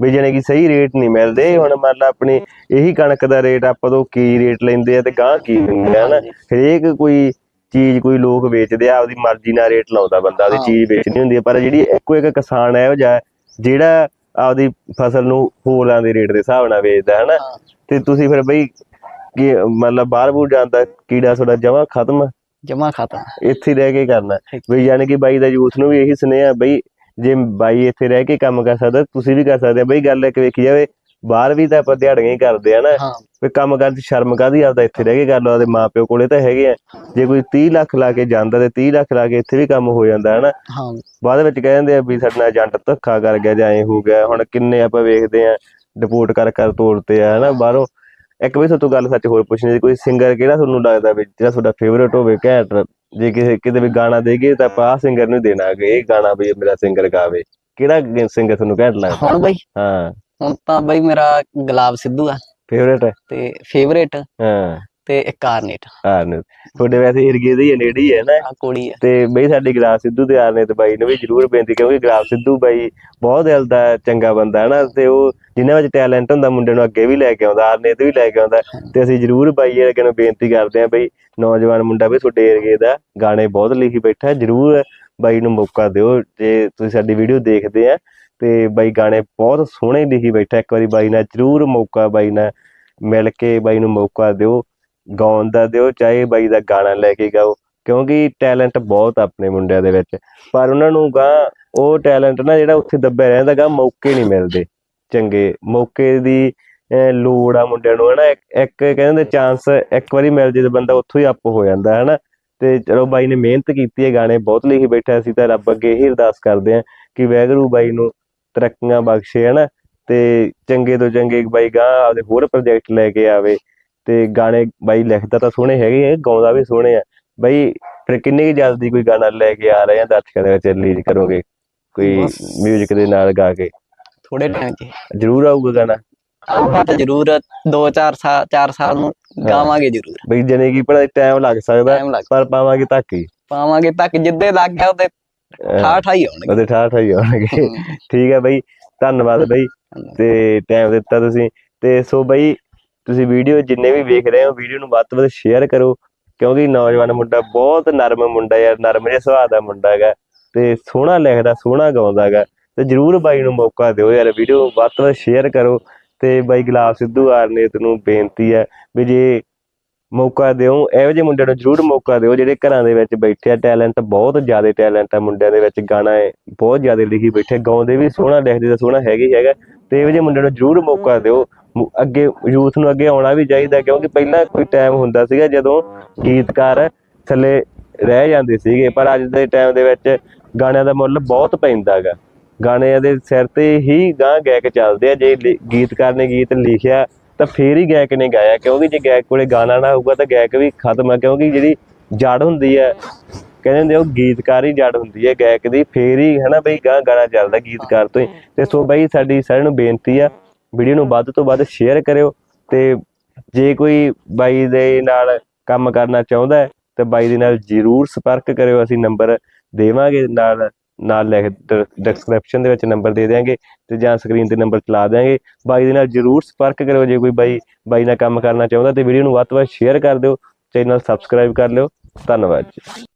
ਵੀ ਜਾਣੀ ਕਿ ਸਹੀ ਰੇਟ ਨਹੀਂ ਮਿਲਦੇ। ਹੁਣ ਮੰਨ ਲਾ ਆਪਣੀ ਇਹੀ ਕਣਕ ਦਾ ਰੇਟ ਆਪਾਂ ਤੋਂ ਕੀ ਰੇਟ ਲੈਂਦੇ ਆ ਤੇ ਗਾਂ ਕੀ ਲੈਂਦੇ ਆ ਨਾ ਹਰੇਕ ਕੋਈ ਚੀਜ਼ ਕੋਈ ਲੋਕ ਵੇਚਦੇ ਆ ਆਪਦੀ ਮਰਜ਼ੀ ਨਾਲ ਰੇਟ ਲਾਉਂਦਾ ਬੰਦਾ ਉਹਦੀ ਹਾਂ। ਚੀਜ਼ ਵੇਚਣੀ ਹੁੰਦੀ ਹੈ ਪਰ ਜਿਹੜੀ ਇੱਕੋ ਇੱਕ ਕਿਸਾਨ ਹੈ ਉਹ ਜਾ ਜਿਹੜਾ ਆਪਦੀ ਫਸਲ ਨੂੰ ਹੋਰਾਂ ਦੇ ਰੇਟ ਦੇ ਹਿਸਾਬ ਨਾਲ ਵੇਚਦਾ ਹੈ ਨਾ ਹਾਂ। ਤੇ ਤੁਸੀਂ ਫਿਰ ਬਈ ਕੀ ਮਤਲਬ ਬਾਹਰ ਬੂਰ ਜਾਂਦਾ ਕੀੜਾ ਤੁਹਾਡਾ ਜਮਾ ਖਤਮ? ਜਮਾ ਖਾਤਾ ਇੱਥੇ ਰਹਿ ਕੇ ਕਰਨਾ ਬਈ ਯਾਨੀ ਕਿ ਬਾਈ ਦਾ ਯੂਥ ਨੂੰ ਵੀ ਇਹੀ ਸੁਨੇਹਾ ਬਈ ਜੇ ਬਾਈ ਇੱਥੇ ਰਹਿ ਕੇ ਕੰਮ ਕਰ ਸਕਦਾ ਤੁਸੀਂ ਵੀ ਕਰ ਸਕਦੇ ਆ ਬਈ ਗੱਲ ਇੱਕ ਵੇਖੀ ਜਾਵੇ ਬਾਹਰ ਵੀ ਤਾਂ ਆਪਾਂ ਦਿਹਾੜੀਆਂ ਹੀ ਕਰਦੇ ਆ ਨਾ। ਵੀ ਕੰਮ ਕਰਨ ਚ ਸ਼ਰਮ ਕਾਦੀ ਆਪਦਾ ਇੱਥੇ ਰਹਿ ਕੇ ਕਰ ਲਓ ਆਪਦੇ ਮਾਪਿਓ ਕੋਲੇ ਤਾਂ ਹੈਗੇ ਆ। ਜੇ ਕੋਈ 30 ਲੱਖ ਲਾ ਕੇ ਜਾਂਦਾ ਤੇ 30 ਲੱਖ ਲਾ ਕੇ ਇੱਥੇ ਵੀ ਕੰਮ ਹੋ ਜਾਂਦਾ ਹੈ ਨਾ ਹਾਂ। ਬਾਅਦ ਵਿੱਚ ਕਹਿ ਦਿੰਦੇ ਆ ਵੀ ਸਾਡੇ ਨਾਲ ਏਜੰਟ ਧੱਕਾ ਕਰ ਗਿਆ ਜਾਂ ਐ ਹੋ ਗਿਆ ਹੁਣ ਕਿੰਨੇ ਆਪਾਂ ਵੇਖਦੇ ਆ ਡਿਪੋਰਟ ਕਰ ਕਰ ਤੋੜਤੇ ਆ ਹਨਾ? ਬਾਹਰੋਂ ਇੱਕ ਵੀ ਤੁਹਾਨੂੰ ਗੱਲ ਸੱਚ ਹੋਰ ਪੁੱਛਣੀ ਸੀ ਕੋਈ ਸਿੰਗਰ ਕਿਹੜਾ ਤੁਹਾਨੂੰ ਲੱਗਦਾ ਵੀ ਜਿਹੜਾ ਤੁਹਾਡਾ ਫੇਵਰੇਟ ਹੋਵੇ ਘੈਂਟ? ਜੇ ਕਿਸੇ ਕਿਤੇ ਵੀ ਗਾਣਾ ਦੇਗੇ ਤਾਂ ਆਪਾਂ ਆਹ ਸਿੰਗਰ ਨੂੰ ਦੇਣਾ ਕਿ ਇਹ ਗਾਣਾ ਵੀ ਮੇਰਾ ਸਿੰਗਰ ਗਾਵੇ। ਕਿਹੜਾ ਸਿੰਗਰ ਤੁਹਾਨੂੰ ਘੈਂਟ ਲੱਗਦਾ? ਹੁਣ ਬਈ। ਹਾਂ। ਹੁਣ ਤਾਂ ਬਈ ਮੇਰਾ ਗੁਲਾਬ ਸਿੱਧੂ ਆ। ਫੇਵਰੇਟ ਤੇ ਫੇਵਰੇਟ ਹਾਂ। ਤੇ ਇੱਕ ਕਾਰਨੇਟ ਹਾਂ ਨੂੰ ਤੁਹਾਡੇ ਵੈਸੇ ਏਰੀਏ ਦੇ ਹੀ ਆ, ਨੇੜੇ ਹੀ ਹੈ ਨਾ। ਆ ਕੁੜੀ ਆ। ਤੇ ਬਈ ਸਾਡੀ ਗਲਾਬ ਸਿੱਧੂ ਦੇ ਆਰਨੇ ਤੇ ਬਾਈ ਨੂੰ ਵੀ ਜਰੂਰ ਬੇਨਤੀ ਕਿਉਂਕਿ ਗਲਾਬ ਸਿੱਧੂ ਬਾਈ ਬਹੁਤ ਦਿਲ ਦਾ ਚੰਗਾ ਬੰਦਾ ਹੈ ਨਾ ਤੇ ਉਹ ਜਿਨ੍ਹਾਂ ਵਿੱਚ ਟੈਲੈਂਟ ਹੁੰਦਾ ਮੁੰਡੇ ਨੂੰ ਅੱਗੇ ਵੀ ਲੈ ਕੇ ਆਉਂਦਾ ਆਰਨੇ ਤੇ ਵੀ ਲੈ ਕੇ ਆਉਂਦਾ ਤੇ ਅਸੀਂ ਜਰੂਰ ਬਾਈ ਅੱਗੇ ਨੂੰ ਬੇਨਤੀ ਕਰਦੇ ਹਾਂ ਬਈ ਨੌਜਵਾਨ ਮੁੰਡਾ ਵੀ ਤੁਹਾਡੇ ਏਰੀਏ ਦਾ ਗਾਣੇ ਬਹੁਤ ਲਿਖੀ ਬੈਠਾ ਜਰੂਰ ਬਾਈ ਨੂੰ ਮੌਕਾ ਦਿਓ ਜੇ ਤੁਸੀਂ ਸਾਡੀ ਵੀਡੀਓ ਦੇਖਦੇ ਆ ਤੇ ਬਾਈ ਗਾਣੇ ਬਹੁਤ ਸੋਹਣੇ ਲਿਖੀ ਬੈਠਾ ਇੱਕ ਵਾਰੀ ਬਾਈ ਨਾਲ ਜਰੂਰ ਮੌਕਾ ਬਾਈ ਨਾਲ ਮਿਲ ਕੇ ਬਾਈ ਨੂੰ ਮੌਕਾ ਦਿਓ। ਗਾਉਣ ਦਾ ਦਿਓ, ਚਾਹੇ ਬਾਈ ਦਾ ਗਾਣਾ ਲੈ ਕੇ ਗਾਓ, ਕਿਉਂਕਿ ਟੈਲੈਂਟ ਬਹੁਤ ਆਪਣੇ ਮੁੰਡਿਆਂ ਦੇ ਵਿੱਚ। ਪਰ ਉਹਨਾਂ ਨੂੰ ਗਾ, ਉਹ ਟੈਲੈਂਟ ਨਾ ਜਿਹੜਾ ਉੱਥੇ ਦੱਬਿਆ ਰਹਿੰਦਾ ਗਾ, ਮੌਕੇ ਨਹੀਂ ਮਿਲਦੇ। ਚੰਗੇ, ਮੌਕੇ ਦੀ ਲੋੜ ਆ ਮੁੰਡਿਆਂ ਨੂੰ, ਹਨਾ? ਇੱਕ ਕਹਿੰਦੇ ਚਾਂਸ ਇੱਕ ਵਾਰੀ ਮਿਲ ਜੇ ਤਾਂ ਬੰਦਾ ਉੱਥੋਂ ਹੀ ਅਪ ਹੋ ਜਾਂਦਾ, ਹਨਾ? ਤੇ ਚਲੋ ਬਾਈ ਨੇ ਮਿਹਨਤ ਕੀਤੀ ਹੈ, ਗਾਣੇ ਬਹੁਤ ਲਿਖੀ ਬੈਠਾ ਸੀ ਤਾਂ ਰੱਬ ਅੱਗੇ ਇਹੀ ਅਰਦਾਸ ਕਰਦੇ ਆ ਕਿ ਵੈਗਰੂ ਬਾਈ ਨੂੰ ਤਰੱਕੀਆਂ ਬਖਸ਼ੇ, ਹਨਾ? ਤੇ ਚੰਗੇ ਤੋਂ ਚੰਗੇ ਬਾਈ ਗਾਂ, ਆਪਦੇ ਹੋਰ ਪ੍ਰੋਜੈਕਟ ਲੈ ਕੇ ਆਵੇ। ਤੇ ਗਾਣੇ ਬਾਈ ਲਿਖਦਾ ਤਾਂ ਸੋਹਣੇ ਹੈਗੇ ਆ ਗਾਉਂਦਾ ਵੀ ਸੋਹਣੇ ਆ। ਬਾਈ ਫਿਰ ਕਿੰਨੀ ਕੁ ਜਲਦੀ ਕੋਈ ਗਾਣਾ ਲੈ ਕੇ ਆ ਰਹੇ ਆ ਦਰਸ਼ਕਾਂ ਦੇ ਵਿੱਚ ਰਿਲੀਜ਼ ਕਰੋਗੇ? ਕੋਈ। 뮤직 ਦੇ ਨਾਲ ਗਾ ਕੇ? ਥੋੜੇ ਟਾਈਮ 'ਚ। ਜ਼ਰੂਰ ਆਊਗਾ ਗਾਣਾ? ਆਪਾਂ ਤਾਂ ਜ਼ਰੂਰ 2-4 ਸਾਲ 4 ਸਾਲ ਨੂੰ ਗਾਵਾਂਗੇ ਜ਼ਰੂਰ। ਬਈ ਜਨੇ ਕੀ ਪੜਾ ਟਾਈਮ ਲੱਗ ਸਕਦਾ ਪਰ ਪਾਵਾਂਗੇ ਧੱਕ ਹੀ। ਪਾਵਾਂਗੇ ਤੱਕ ਜਿੱਦੇ ਲੱਗ ਗਿਆ ਉਹਦੇ ਅਹ ਠਾ ਠਾ ਹੀ ਆਉਣਗੇ। ਉਹਦੇ ਠਾਠ ਹੀ। ਆਉਣਗੇ ਠੀਕ ਹੈ ਬਈ ਧੰਨਵਾਦ ਬਈ। ਤੇ ਟਾਈਮ ਦਿੱਤਾ ਤੁਸੀਂ। ਤੇ ਸੋ ਬਈ ਤੁਸੀਂ ਵੀਡੀਓ ਜਿੰਨੇ ਵੀ ਵੇਖ ਰਹੇ ਹੋ, ਵੀਡੀਓ ਨੂੰ ਵੱਧ ਤੋਂ ਵੱਧ ਸ਼ੇਅਰ ਕਰੋ, ਕਿਉਂਕਿ ਨੌਜਵਾਨ ਮੁੰਡਾ ਬਹੁਤ ਨਰਮ ਮੁੰਡਾ ਯਾਰ, ਨਰਮ ਜਿਹੇ ਸੁਭਾਅ ਦਾ ਮੁੰਡਾ ਹੈਗਾ ਤੇ ਸੋਹਣਾ ਲਿਖਦਾ, ਸੋਹਣਾ ਗਾਉਂਦਾ ਹੈਗਾ ਤੇ ਜਰੂਰ ਬਾਈ ਨੂੰ ਮੌਕਾ ਦਿਓ ਯਾਰ, ਵੀਡੀਓ ਵੱਧ ਤੋਂ ਵੱਧ ਸ਼ੇਅਰ ਕਰੋ ਤੇ ਬਾਈ ਗੁਲਾਬ ਸਿੱਧੂ ਆਰਨੇਤ ਨੂੰ ਬੇਨਤੀ ਹੈ ਵੀ ਜੇ ਮੌਕਾ ਦਿਓ, ਇਹੋ ਜਿਹੇ ਮੁੰਡਿਆਂ ਨੂੰ ਜਰੂਰ ਮੌਕਾ ਦਿਓ ਜਿਹੜੇ ਘਰਾਂ ਦੇ ਵਿੱਚ ਬੈਠੇ ਆ, ਟੈਲੈਂਟ, ਬਹੁਤ ਜ਼ਿਆਦਾ ਟੈਲੈਂਟ ਆ ਮੁੰਡਿਆਂ ਦੇ ਵਿੱਚ, ਗਾਣਾ ਹੈ ਬਹੁਤ ਜ਼ਿਆਦਾ ਲਿਖੀ ਬੈਠੇ ਗਾਉਂਦੇ ਵੀ ਸੋਹਣਾ ਲਿਖਦੇ ਤਾਂ ਸੋਹਣਾ ਹੈਗਾ ਹੀ ਹੈਗਾ ਤੇ ਇਹੋ ਜਿਹੇ ਮੁੰਡਿਆਂ ਨੂੰ ਜਰੂਰ ਮੌਕਾ ਦਿਓ ਅੱਗੇ ਯੂਥ ਨੂੰ ਅੱਗੇ ਆਉਣਾ ਵੀ ਚਾਹੀਦਾ ਕਿਉਂਕਿ ਪਹਿਲਾਂ ਕੋਈ ਟਾਈਮ ਹੁੰਦਾ ਸੀਗਾ ਜਦੋਂ ਗੀਤਕਾਰ ਥੱਲੇ ਰਹਿ ਜਾਂਦੇ ਸੀਗੇ ਪਰ ਅੱਜ ਦੇ ਟਾਈਮ ਦੇ ਵਿੱਚ ਗਾਣਿਆਂ ਦਾ ਮੁੱਲ ਬਹੁਤ ਪੈਂਦਾ ਗਾ ਗਾਣਿਆਂ ਦੇ ਸਿਰ ਤੇ ਹੀ ਗਾਂ ਗਾਇਕ ਚੱਲਦੇ ਆ ਜੇ ਗੀਤਕਾਰ ਨੇ ਗੀਤ ਲਿਖਿਆ ਤਾਂ ਫੇਰ ਹੀ ਗਾਇਕ ਨੇ ਗਾਇਆ ਕਿਉਂਕਿ ਜੇ ਗਾਇਕ ਕੋਲੇ ਗਾਣਾ ਨਾ ਹੋਊਗਾ ਤਾਂ ਗਾਇਕ ਵੀ ਖਤਮ ਆ ਕਿਉਂਕਿ ਜਿਹੜੀ ਜੜ ਹੁੰਦੀ ਹੈ ਕਹਿੰਦੇ ਹੁੰਦੇ ਉਹ ਗੀਤਕਾਰ ਹੀ ਜੜ ਹੁੰਦੀ ਹੈ ਗਾਇਕ ਦੀ ਫੇਰ ਹੀ ਹਨਾ ਬਈ ਗਾਂ ਗਾਣਾ ਚੱਲਦਾ ਗੀਤਕਾਰ ਤੋਂ ਹੀ। ਤੇ ਸੋ ਬਈ ਸਾਡੀ ਸਾਰਿਆਂ ਨੂੰ ਬੇਨਤੀ ਆ ਵੀਡੀਓ ਨੂੰ ਵੱਧ ਤੋਂ ਵੱਧ ਸ਼ੇਅਰ ਕਰਿਓ ਤੇ ਜੇ ਕੋਈ ਬਾਈ ਦੇ ਨਾਲ ਕੰਮ ਕਰਨਾ ਚਾਹੁੰਦਾ ਹੈ, ਤੇ ਬਾਈ ਦੇ ਨਾਲ ਜਰੂਰ ਸੰਪਰਕ ਕਰਿਓ, ਅਸੀਂ ਨੰਬਰ ਦੇਵਾਂਗੇ ਨਾਲ ਨਾਲ ਲਿਖ ਡਿਸਕ੍ਰਿਪਸ਼ਨ ਦੇ ਵਿੱਚ ਨੰਬਰ ਦੇ ਦਿਆਂਗੇ ਤੇ ਜਾਂ ਸਕਰੀਨ ਤੇ ਨੰਬਰ ਚਲਾ ਦਿਆਂਗੇ। ਬਾਈ ਦੇ ਨਾਲ ਜਰੂਰ ਸੰਪਰਕ ਕਰਿਓ, ਜੇ ਕੋਈ ਬਾਈ ਬਾਈ ਨਾਲ ਕੰਮ ਕਰਨਾ ਚਾਹੁੰਦਾ ਤੇ ਵੀਡੀਓ ਨੂੰ ਵੱਧ ਤੋਂ ਵੱਧ ਸ਼ੇਅਰ ਕਰ ਦਿਓ ਚੈਨਲ ਸਬਸਕ੍ਰਾਈਬ ਕਰ ਲਿਓ। ਧੰਨਵਾਦ ਜੀ।